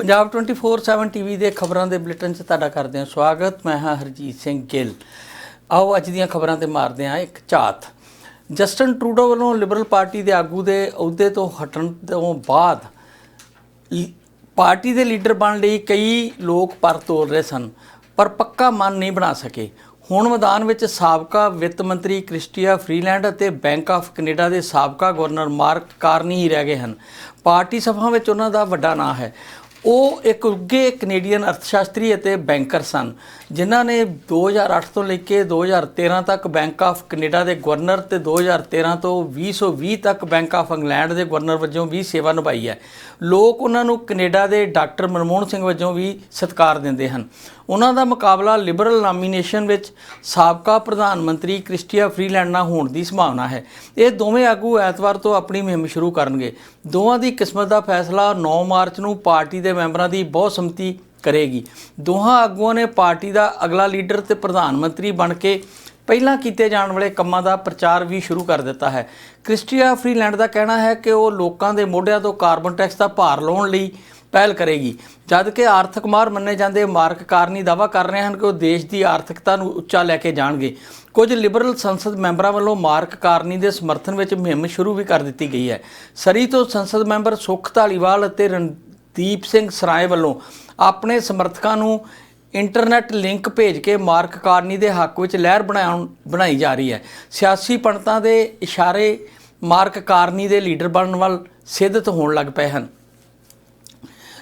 Punjab 24/7 TV ਦੇ ਖਬਰਾਂ ਦੇ ਬੁਲੇਟਿਨ 'ਚ ਤੁਹਾਡਾ ਕਰਦੇ ਹਾਂ ਸਵਾਗਤ। ਮੈਂ ਹਾਂ ਹਰਜੀਤ ਸਿੰਘ ਗਿੱਲ। ਆਓ ਅੱਜ ਦੀਆਂ ਖਬਰਾਂ ਤੇ ਮਾਰਦੇ ਹਾਂ ਇੱਕ ਝਾਤ। ਜਸਟਨ ਟਰੂਡੋ ਵੱਲੋਂ ਲਿਬਰਲ ਪਾਰਟੀ ਦੇ ਆਗੂ ਦੇ ਅਹੁਦੇ ਤੋਂ ਹਟਣ ਤੋਂ ਬਾਅਦ ਲ- ਪਾਰਟੀ ਦੇ ਲੀਡਰ ਬਣਨ ਲਈ ਕਈ ਲੋਕ ਪਰ ਤੋਲ ਰਹੇ ਸਨ, ਪਰ ਪੱਕਾ ਮਨ ਨਹੀਂ ਬਣਾ ਸਕੇ। ਹੁਣ ਮੈਦਾਨ ਵਿੱਚ ਸਾਬਕਾ ਵਿੱਤ ਮੰਤਰੀ ਕ੍ਰਿਸਟੀਆ ਫਰੀਲੈਂਡ ਅਤੇ ਬੈਂਕ ਆਫ ਕੈਨੇਡਾ ਦੇ ਸਾਬਕਾ ਗਵਰਨਰ ਮਾਰਕ ਕਾਰਨੀ ਹੀ ਰਹਿ ਗਏ ਹਨ। ਪਾਰਟੀ ਸਭਾ ਵਿੱਚ ਉਹਨਾਂ ਦਾ ਵੱਡਾ ਨਾਂ ਹੈ। ਉਹ ਇੱਕ ਉੱਗੇ ਕੈਨੇਡੀਅਨ ਅਰਥਸ਼ਾਸਤਰੀ ਅਤੇ ਬੈਂਕਰ ਸਨ। ਜਿਨ੍ਹਾਂ ਨੇ 2008 ਤੋਂ ਲੈ ਕੇ 2013 ਤੱਕ ਬੈਂਕ ਆਫ ਕੈਨੇਡਾ ਦੇ ਗਵਰਨਰ ਤੇ 2013 ਤੋਂ 2020 ਤੱਕ ਬੈਂਕ ਆਫ ਇੰਗਲੈਂਡ ਦੇ ਗਵਰਨਰ ਵਜੋਂ ਵੀ ਸੇਵਾ ਨਿਭਾਈ ਹੈ। ਲੋਕ ਉਹਨਾਂ ਨੂੰ ਕੈਨੇਡਾ ਦੇ ਡਾਕਟਰ ਮਨਮੋਹਨ ਸਿੰਘ ਵਜੋਂ ਵੀ ਸਤਿਕਾਰ ਦਿੰਦੇ ਹਨ। ਉਹਨਾਂ ਦਾ ਮੁਕਾਬਲਾ ਲਿਬਰਲ ਨਾਮੀਨੇਸ਼ਨ ਵਿੱਚ ਸਾਬਕਾ ਪ੍ਰਧਾਨ ਮੰਤਰੀ ਕ੍ਰਿਸਟੀਆ ਫਰੀਲੈਂਡ ਨਾਲ ਹੋਣ ਦੀ ਸੰਭਾਵਨਾ ਹੈ। ਇਹ ਦੋਵੇਂ ਆਗੂ ਐਤਵਾਰ ਤੋਂ ਆਪਣੀ ਮੁਹਿੰਮ ਸ਼ੁਰੂ ਕਰਨਗੇ। ਦੋਵਾਂ ਦੀ ਕਿਸਮਤ ਦਾ ਫੈਸਲਾ 9 ਮਾਰਚ ਨੂੰ ਪਾਰਟੀ ਦੇ ਮੈਂਬਰਾਂ ਦੀ ਬਹੁਸੰਮਤੀ ਕਰੇਗੀ। ਦੋਹਾਂ ਆਗੂਆਂ ਨੇ ਪਾਰਟੀ ਦਾ ਅਗਲਾ ਲੀਡਰ ਤੇ ਪ੍ਰਧਾਨ ਮੰਤਰੀ ਬਣ ਕੇ ਪਹਿਲਾਂ ਕੀਤੇ ਜਾਣ ਵਾਲੇ ਕੰਮਾਂ ਦਾ ਪ੍ਰਚਾਰ ਵੀ ਸ਼ੁਰੂ ਕਰ ਦਿੱਤਾ ਹੈ। ਕ੍ਰਿਸਟੀਆ ਫਰੀਲੈਂਡ ਦਾ ਕਹਿਣਾ ਹੈ ਕਿ ਉਹ ਲੋਕਾਂ ਦੇ ਮੋਢਿਆਂ ਤੋਂ ਕਾਰਬਨ ਟੈਕਸ ਦਾ ਭਾਰ ਲਾਉਣ ਲਈ ਪਹਿਲ ਕਰੇਗੀ। ਜਦ ਕਿ ਆਰਥਿਕ ਮਾਰ ਮੰਨੇ ਜਾਂਦੇ ਮਾਰਕ ਕਾਰਨੀ ਦਾਵਾ ਕਰ ਰਹੇ ਹਨ ਕਿ ਉਹ ਦੇਸ਼ ਦੀ ਆਰਥਿਕਤਾ ਨੂੰ ਉੱਚਾ ਲੈ ਕੇ ਜਾਣਗੇ। ਕੁਝ ਲਿਬਰਲ ਸੰਸਦ ਮੈਂਬਰਾਂ ਵੱਲੋਂ ਮਾਰਕ ਕਾਰਨੀ ਦੇ ਸਮਰਥਨ ਵਿੱਚ ਮੁਹਿੰਮ ਸ਼ੁਰੂ ਵੀ ਕਰ ਦਿੱਤੀ ਗਈ ਹੈ। ਸਰੀ ਤੋਂ ਸੰਸਦ ਮੈਂਬਰ ਸੁਖ ਧਾਲੀਵਾਲ ਅਤੇ ਰਣਦੀਪ ਸਿੰਘ ਸਰਾਏ ਵੱਲੋਂ ਆਪਣੇ ਸਮਰਥਕਾਂ ਨੂੰ ਇੰਟਰਨੈਟ ਲਿੰਕ ਭੇਜ ਕੇ ਮਾਰਕ ਕਾਰਨੀ ਦੇ ਹੱਕ ਵਿੱਚ ਲਹਿਰ ਬਣਾਉਣ ਬਣਾਈ ਜਾ ਰਹੀ ਹੈ। ਸਿਆਸੀ ਪੰਡਤਾਂ ਦੇ ਇਸ਼ਾਰੇ ਮਾਰਕ ਕਾਰਨੀ ਦੇ ਲੀਡਰ ਬਣਨ ਵੱਲ ਸਿੱਧਤ ਹੋਣ ਲੱਗ ਪਏ ਹਨ।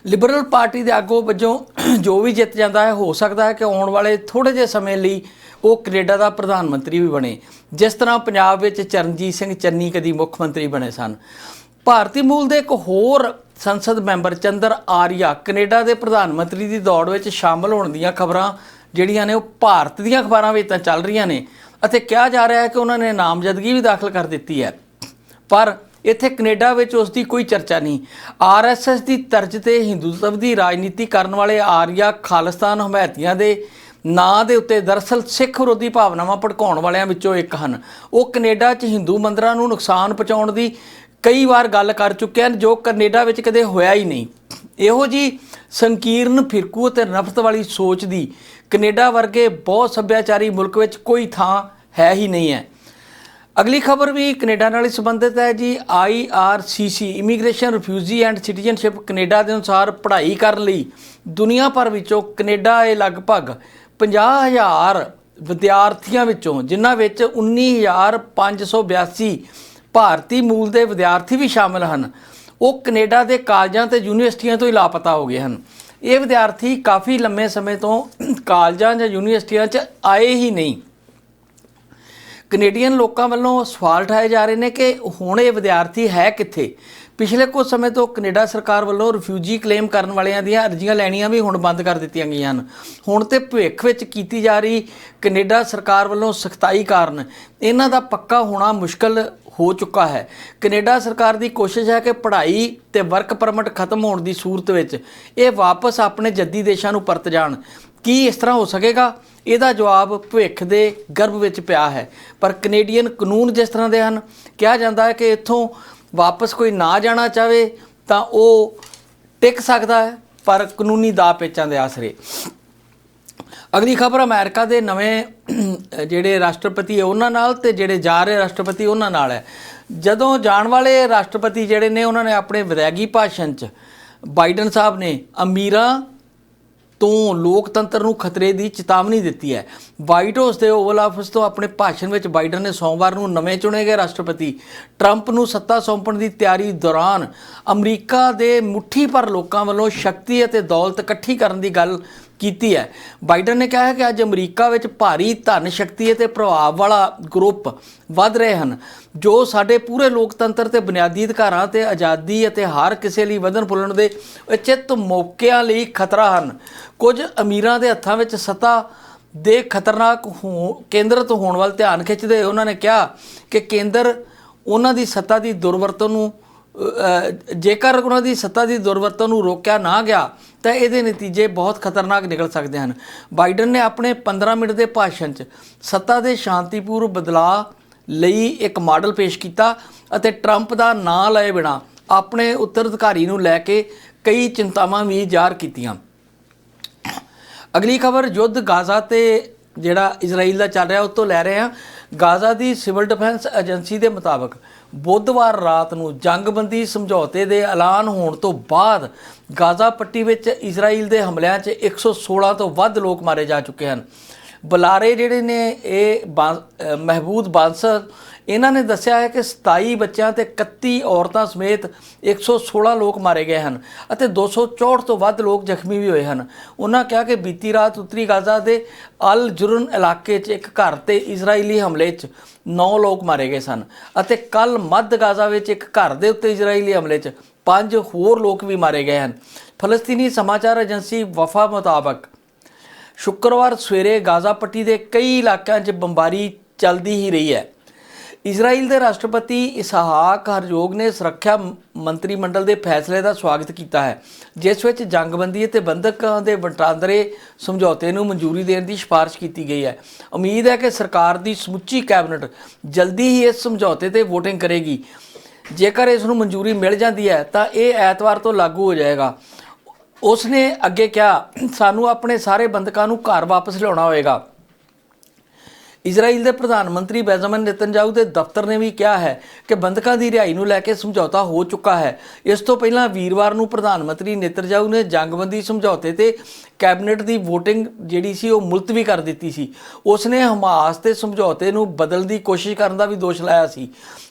ਲਿਬਰਲ ਪਾਰਟੀ ਦੇ ਆਗੂ ਵਜੋਂ ਜੋ ਵੀ ਜਿੱਤ ਜਾਂਦਾ ਹੈ, ਹੋ ਸਕਦਾ ਹੈ ਕਿ ਆਉਣ ਵਾਲੇ ਥੋੜੇ ਜਿਹੇ ਸਮੇਂ ਲਈ ਉਹ ਕੈਨੇਡਾ ਦਾ ਪ੍ਰਧਾਨ ਮੰਤਰੀ ਵੀ ਬਣੇ, ਜਿਸ ਤਰ੍ਹਾਂ ਪੰਜਾਬ ਵਿੱਚ ਚਰਨਜੀਤ ਸਿੰਘ ਚੰਨੀ ਕਦੀ ਮੁੱਖ ਮੰਤਰੀ ਬਣੇ ਸਨ। ਭਾਰਤੀ ਮੂਲ ਦੇ ਇੱਕ ਹੋਰ ਸੰਸਦ ਮੈਂਬਰ ਚੰਦਰ ਆਰੀਆ ਕੈਨੇਡਾ ਦੇ ਪ੍ਰਧਾਨ ਮੰਤਰੀ ਦੀ ਦੌੜ ਵਿੱਚ ਸ਼ਾਮਲ ਹੋਣ ਦੀਆਂ ਖਬਰਾਂ, ਜਿਹੜੀਆਂ ਨੇ ਉਹ ਭਾਰਤ ਦੀਆਂ ਅਖਬਾਰਾਂ ਵਿੱਚ ਤਾਂ ਚੱਲ ਰਹੀਆਂ ਨੇ ਅਤੇ ਕਿਹਾ ਜਾ ਰਿਹਾ ਹੈ ਕਿ ਉਹਨਾਂ ਨੇ ਨਾਮਜ਼ਦਗੀ ਵੀ ਦਾਖਲ ਕਰ ਦਿੱਤੀ ਹੈ। ਪਰ ਇੱਥੇ ਕੈਨੇਡਾ ਵਿੱਚ ਉਸ ਦੀ ਕੋਈ ਚਰਚਾ ਨਹੀਂ। ਆਰਐਸਐਸ ਦੀ ਤਰਜ਼ ਤੇ ਹਿੰਦੂਤਵ ਦੀ ਰਾਜਨੀਤੀ ਕਰਨ ਵਾਲੇ ਆਰੀਆ ਖਾਲਿਸਤਾਨ ਹਮਾਇਤੀਆਂ ਦੇ ਨਾਂ ਦੇ ਉੱਤੇ ਦਰਅਸਲ ਸਿੱਖ ਵਿਰੋਧੀ ਭਾਵਨਾਵਾਂ ਭੜਕਾਉਣ ਵਾਲਿਆਂ ਵਿੱਚੋਂ ਇੱਕ ਹਨ। ਉਹ ਕੈਨੇਡਾ 'ਚ ਹਿੰਦੂ ਮੰਦਰਾਂ ਨੂੰ ਨੁਕਸਾਨ ਪਹੁੰਚਾਉਣ ਦੀ ਕਈ ਵਾਰ ਗੱਲ ਕਰ ਚੁੱਕੇ ਹਨ ਜੋ ਕੈਨੇਡਾ ਵਿੱਚ ਕਦੇ ਹੋਇਆ ਹੀ ਨਹੀਂ। ਇਹੋ ਜੀ ਸੰਕੀਰਨ ਫਿਰਕੂ ਅਤੇ ਨਫ਼ਰਤ ਵਾਲੀ ਸੋਚ ਦੀ ਕੈਨੇਡਾ ਵਰਗੇ ਬਹੁਤ ਸੱਭਿਆਚਾਰੀ ਮੁਲਕ ਵਿੱਚ ਕੋਈ ਥਾਂ ਹੈ ਹੀ ਨਹੀਂ ਹੈ। ਅਗਲੀ ਖਬਰ ਵੀ ਕੈਨੇਡਾ ਨਾਲ ਹੀ ਸੰਬੰਧਿਤ ਹੈ ਜੀ। IRCC immigration refugee and citizenship Canada ਦੇ ਅਨੁਸਾਰ ਪੜ੍ਹਾਈ ਕਰਨ ਲਈ ਦੁਨੀਆ ਭਰ ਵਿੱਚੋਂ ਕੈਨੇਡਾ ਇਹ ਲਗਭਗ 50000 ਵਿਦਿਆਰਥੀਆਂ ਵਿੱਚੋਂ, ਜਿਨ੍ਹਾਂ ਵਿੱਚ 19582 ਭਾਰਤੀ ਮੂਲ ਦੇ ਵਿਦਿਆਰਥੀ ਵੀ ਸ਼ਾਮਲ ਹਨ। ਉਹ ਕੈਨੇਡਾ ਦੇ ਕਾਲਜਾਂ ਤੇ ਯੂਨੀਵਰਸਿਟੀਆਂ ਤੋਂ ਹੀ ਲਾਪਤਾ ਹੋ ਗਏ ਹਨ। ਇਹ ਵਿਦਿਆਰਥੀ ਕਾਫੀ ਲੰਮੇ ਸਮੇਂ ਤੋਂ ਕਾਲਜਾਂ ਜਾਂ ਯੂਨੀਵਰਸਿਟੀਆਂ 'ਚ ਆਏ ਹੀ ਨਹੀਂ। ਕੈਨੇਡੀਅਨ ਲੋਕਾਂ ਵੱਲੋਂ ਸਵਾਲ ਉਠਾਏ ਜਾ ਰਹੇ ਨੇ ਕਿ ਹੁਣ ਇਹ ਵਿਦਿਆਰਥੀ ਹੈ ਕਿੱਥੇ? ਪਿਛਲੇ ਕੁਝ ਸਮੇਂ ਤੋਂ ਕੈਨੇਡਾ ਸਰਕਾਰ ਵੱਲੋਂ ਰਿਫਿਊਜੀ ਕਲੇਮ ਕਰਨ ਵਾਲਿਆਂ ਦੀਆਂ ਅਰਜ਼ੀਆਂ ਲੈਣੀਆਂ ਵੀ ਹੁਣ ਬੰਦ ਕਰ ਦਿੱਤੀਆਂ ਗਈਆਂ ਹਨ। ਹੁਣ ਤੇ ਭਵਿੱਖ ਵਿੱਚ ਕੀਤੀ ਜਾ ਰਹੀ ਕੈਨੇਡਾ ਸਰਕਾਰ ਵੱਲੋਂ ਸਖਤਾਈ ਕਾਰਨ ਇਹਨਾਂ ਦਾ ਪੱਕਾ ਹੋਣਾ ਮੁਸ਼ਕਲ ਹੋ ਚੁੱਕਾ ਹੈ। ਕੈਨੇਡਾ ਸਰਕਾਰ ਦੀ ਕੋਸ਼ਿਸ਼ ਹੈ ਕਿ ਪੜ੍ਹਾਈ ਤੇ ਵਰਕ ਪਰਮਿਟ ਖਤਮ ਹੋਣ ਦੀ ਸੂਰਤ ਵਿੱਚ ਇਹ ਵਾਪਸ ਆਪਣੇ ਜੱਦੀ ਦੇਸ਼ਾਂ ਨੂੰ ਪਰਤ ਜਾਣ। ਕੀ ਇਸ ਤਰ੍ਹਾਂ ਹੋ ਸਕੇਗਾ? ਇਹਦਾ ਜਵਾਬ ਭਵਿੱਖ ਦੇ ਗਰਭ ਵਿੱਚ ਪਿਆ ਹੈ। ਪਰ ਕੈਨੇਡੀਅਨ ਕਾਨੂੰਨ ਜਿਸ ਤਰ੍ਹਾਂ ਦੇ ਹਨ, ਕਿਹਾ ਜਾਂਦਾ ਹੈ ਕਿ ਇੱਥੋਂ ਵਾਪਸ ਕੋਈ ਨਾ ਜਾਣਾ ਚਾਹਵੇ ਤਾਂ ਉਹ ਟਿਕ ਸਕਦਾ ਹੈ, ਪਰ ਕਾਨੂੰਨੀ ਦਾਅ ਪੇਚਾਂ ਦੇ ਆਸਰੇ। ਅਗਲੀ ਖਬਰ ਅਮਰੀਕਾ ਦੇ ਨਵੇਂ ਜਿਹੜੇ ਰਾਸ਼ਟਰਪਤੀ ਹੈ ਉਹਨਾਂ ਨਾਲ ਤੇ ਜਿਹੜੇ ਜਾ ਰਹੇ ਰਾਸ਼ਟਰਪਤੀ ਉਹਨਾਂ ਨਾਲ ਹੈ। ਜਦੋਂ ਜਾਣ ਵਾਲੇ ਰਾਸ਼ਟਰਪਤੀ ਜਿਹੜੇ ਨੇ, ਉਹਨਾਂ ਨੇ ਆਪਣੇ ਵਿਦਾਇਗੀ ਭਾਸ਼ਣ 'ਚ ਬਾਈਡਨ ਸਾਹਿਬ ਨੇ ਅਮੀਰਾਂ ਤੋਂ ਲੋਕਤੰਤਰ ਨੂੰ ਖਤਰੇ ਦੀ ਚੇਤਾਵਨੀ ਦਿੱਤੀ ਹੈ। ਵਾਈਟ ਹਾਊਸ ਦੇ ਓਵਲ ਆਫਿਸ ਤੋਂ ਆਪਣੇ ਭਾਸ਼ਣ ਵਿੱਚ ਬਾਈਡਨ ਨੇ ਸੋਮਵਾਰ ਨੂੰ ਨਵੇਂ ਚੁਣੇ ਗਏ ਰਾਸ਼ਟਰਪਤੀ ਟਰੰਪ ਨੂੰ ਸੱਤਾ ਸੌਂਪਣ ਦੀ ਤਿਆਰੀ ਦੌਰਾਨ ਅਮਰੀਕਾ ਦੇ ਮੁੱਠੀ ਭਰ ਲੋਕਾਂ ਵੱਲੋਂ ਸ਼ਕਤੀ ਅਤੇ ਦੌਲਤ ਇਕੱਠੀ ਕਰਨ ਦੀ ਗੱਲ ਕੀਤੀ ਹੈ। ਬਾਈਡਨ ਨੇ ਕਿਹਾ ਹੈ ਕਿ ਅੱਜ ਅਮਰੀਕਾ ਵਿੱਚ ਭਾਰੀ ਧਨ ਸ਼ਕਤੀ ਅਤੇ ਪ੍ਰਭਾਵ ਵਾਲਾ ਗਰੁੱਪ ਵੱਧ ਰਹੇ ਹਨ, ਜੋ ਸਾਡੇ ਪੂਰੇ ਲੋਕਤੰਤਰ ਤੇ ਬੁਨਿਆਦੀ ਅਧਿਕਾਰਾਂ ਤੇ ਆਜ਼ਾਦੀ ਅਤੇ ਹਰ ਕਿਸੇ ਲਈ ਵਧਣ ਫੁੱਲਣ ਦੇ ਉਚਿਤ ਮੌਕਿਆਂ ਲਈ ਖਤਰਾ ਹਨ। ਕੁਝ ਅਮੀਰਾਂ ਦੇ ਹੱਥਾਂ ਵਿੱਚ ਸੱਤਾ ਦੇ ਖਤਰਨਾਕ ਹੋ- ਕੇਂਦਰਿਤ ਹੋਣ ਵੱਲ ਧਿਆਨ ਖਿੱਚਦੇ ਹੋਏ ਉਹਨਾਂ ਨੇ ਕਿਹਾ ਕਿ ਕੇਂਦਰ ਉਹਨਾਂ ਦੀ ਸੱਤਾ ਦੀ ਦੁਰਵਰਤੋਂ ਨੂੰ ਜੇਕਰ ਉਹਨਾਂ ਦੀ ਸੱਤਾ ਦੀ ਦੁਰਵਰਤੋਂ ਨੂੰ ਰੋਕਿਆ ਨਾ ਗਿਆ, ਤਾਂ ਇਹਦੇ ਨਤੀਜੇ ਬਹੁਤ ਖਤਰਨਾਕ ਨਿਕਲ ਸਕਦੇ ਹਨ। ਬਾਈਡਨ ਨੇ ਆਪਣੇ 15 ਮਿੰਟ ਦੇ ਭਾਸ਼ਣ 'ਚ ਸੱਤਾ ਦੇ ਸ਼ਾਂਤੀਪੂਰਨ ਬਦਲਾਅ ਲਈ ਇੱਕ ਮਾਡਲ ਪੇਸ਼ ਕੀਤਾ ਅਤੇ ਟਰੰਪ ਦਾ ਨਾਂ ਲਏ ਬਿਨਾ ਆਪਣੇ ਉੱਤਰਾਧਿਕਾਰੀ ਨੂੰ ਲੈ ਕੇ ਕਈ ਚਿੰਤਾਵਾਂ ਵੀ ਜ਼ਾਹਰ ਕੀਤੀਆਂ। ਅਗਲੀ ਖਬਰ, ਯੁੱਧ ਗਾਜ਼ਾ ਤੇ ਜਿਹੜਾ ਇਜ਼ਰਾਈਲ ਦਾ ਚੱਲ ਰਿਹਾ ਉਸ ਤੋਂ ਲੈ ਰਹੇ ਹਾਂ। ਗਾਜ਼ਾ ਦੀ ਸਿਵਲ ਡਿਫੈਂਸ ਏਜੰਸੀ ਦੇ ਮੁਤਾਬਕ ਬੁੱਧਵਾਰ ਰਾਤ ਨੂੰ ਜੰਗਬੰਦੀ ਸਮਝੌਤੇ ਦੇ ਐਲਾਨ ਹੋਣ ਤੋਂ ਬਾਅਦ ਗਾਜ਼ਾ ਪੱਟੀ ਵਿੱਚ ਇਜ਼ਰਾਈਲ ਦੇ ਹਮਲਿਆਂ 'ਚ 116 ਤੋਂ ਵੱਧ ਲੋਕ ਮਾਰੇ ਜਾ ਚੁੱਕੇ ਹਨ। ਬੁਲਾਰੇ ਜਿਹੜੇ ਨੇ, ਇਹ ਬਾਂ- ਮਹਿਬੂਦ ਬਾਂਸਰ ਇਹਨਾਂ ਨੇ ਦੱਸਿਆ ਹੈ ਕਿ 27 ਬੱਚਿਆਂ ਤੇ 31 ਔਰਤਾਂ ਸਮੇਤ 116 ਲੋਕ ਮਾਰੇ ਗਏ ਹਨ ਅਤੇ 264 ਤੋਂ ਵੱਧ ਲੋਕ ਜ਼ਖਮੀ ਵੀ ਹੋਏ ਹਨ। ਉਹਨਾਂ ਕਿਹਾ ਕਿ ਬੀਤੀ ਰਾਤ ਉੱਤਰੀ ਗਾਜ਼ਾ ਦੇ ਅਲ ਜੁਰਨ ਇਲਾਕੇ 'ਚ ਇੱਕ ਘਰ ਤੇ ਇਜ਼ਰਾਈਲੀ ਹਮਲੇ 'ਚ 9 ਲੋਕ ਮਾਰੇ ਗਏ ਸਨ ਅਤੇ ਕੱਲ ਮੱਧ ਗਾਜ਼ਾ ਵਿੱਚ ਇੱਕ ਘਰ ਦੇ ਉੱਤੇ ਇਜ਼ਰਾਈਲੀ ਹਮਲੇ 'ਚ ਪੰਜ ਹੋਰ ਲੋਕ ਵੀ ਮਾਰੇ ਗਏ ਹਨ। ਫਲਸਤੀਨੀ ਸਮਾਚਾਰ ਏਜੰਸੀ ਵਫਾ ਮੁਤਾਬਕ ਸ਼ੁੱਕਰਵਾਰ ਸਵੇਰੇ ਗਾਜ਼ਾ ਪੱਟੀ ਦੇ ਕਈ ਇਲਾਕਿਆਂ 'ਚ ਬੰਬਾਰੀ ਚੱਲਦੀ ਹੀ ਰਹੀ ਹੈ। ਇਜ਼ਰਾਈਲ ਦੇ ਰਾਸ਼ਟਰਪਤੀ ਇਸਹਾਕ ਹਰਜੋਗ ਨੇ ਸੁਰੱਖਿਆ ਮੰਤਰੀ ਮੰਡਲ ਦੇ ਫੈਸਲੇ ਦਾ ਸਵਾਗਤ ਕੀਤਾ ਹੈ, ਜਿਸ ਵਿੱਚ ਜੰਗਬੰਦੀ ਅਤੇ ਬੰਦਕਾਂ ਦੇ ਵਟਾਂਦਰੇ ਸਮਝੌਤੇ ਨੂੰ ਮਨਜ਼ੂਰੀ ਦੇਣ ਦੀ ਸਿਫਾਰਿਸ਼ ਕੀਤੀ ਗਈ ਹੈ। ਉਮੀਦ ਹੈ ਕਿ ਸਰਕਾਰ ਦੀ ਸਮੁੱਚੀ ਕੈਬਨਿਟ ਜਲਦੀ ਹੀ ਇਸ ਸਮਝੌਤੇ ਤੇ VOTING ਕਰੇਗੀ। ਜੇਕਰ ਇਸ ਨੂੰ ਮਨਜ਼ੂਰੀ ਮਿਲ ਜਾਂਦੀ ਹੈ, ਤਾਂ ਇਹ ਐਤਵਾਰ ਤੋਂ ਲਾਗੂ ਹੋ ਜਾਏਗਾ। ਉਸ ਨੇ ਅੱਗੇ ਕਿਹਾ, ਸਾਨੂੰ ਆਪਣੇ ਸਾਰੇ ਬੰਦਕਾਂ ਨੂੰ ਘਰ ਵਾਪਸ ਲਿਆਉਣਾ ਹੋਵੇਗਾ ਇਜ਼ਰਾਈਲ ਦੇ ਪ੍ਰਧਾਨ ਮੰਤਰੀ ਬੈਂਜਾਮਿਨ ਨੇਤਨਯਾਹੂ ਦੇ ਦਫ਼ਤਰ ਨੇ ਵੀ ਕਿਹਾ ਹੈ ਕਿ ਬੰਦਕਾਂ ਦੀ ਰਿਹਾਈ ਨੂੰ ਲੈ ਕੇ ਸਮਝੌਤਾ ਹੋ ਚੁੱਕਾ ਹੈ। ਇਸ ਤੋਂ ਪਹਿਲਾਂ ਵੀਰਵਾਰ ਨੂੰ ਪ੍ਰਧਾਨ ਮੰਤਰੀ ਨੇਤਨਯਾਹੂ ਨੇ ਜੰਗਬੰਦੀ ਸਮਝੌਤੇ ਤੇ ਕੈਬਨਿਟ ਦੀ VOTING ਜਿਹੜੀ ਸੀ ਉਹ ਮੁਲਤਵੀ ਕਰ ਦਿੱਤੀ ਸੀ। ਉਸ ਨੇ ਹਮਾਸ ਤੇ ਸਮਝੌਤੇ ਨੂੰ ਬਦਲਣ ਦੀ ਕੋਸ਼ਿਸ਼ ਕਰਨ ਦਾ ਵੀ ਦੋਸ਼ ਲਾਇਆ ਸੀ।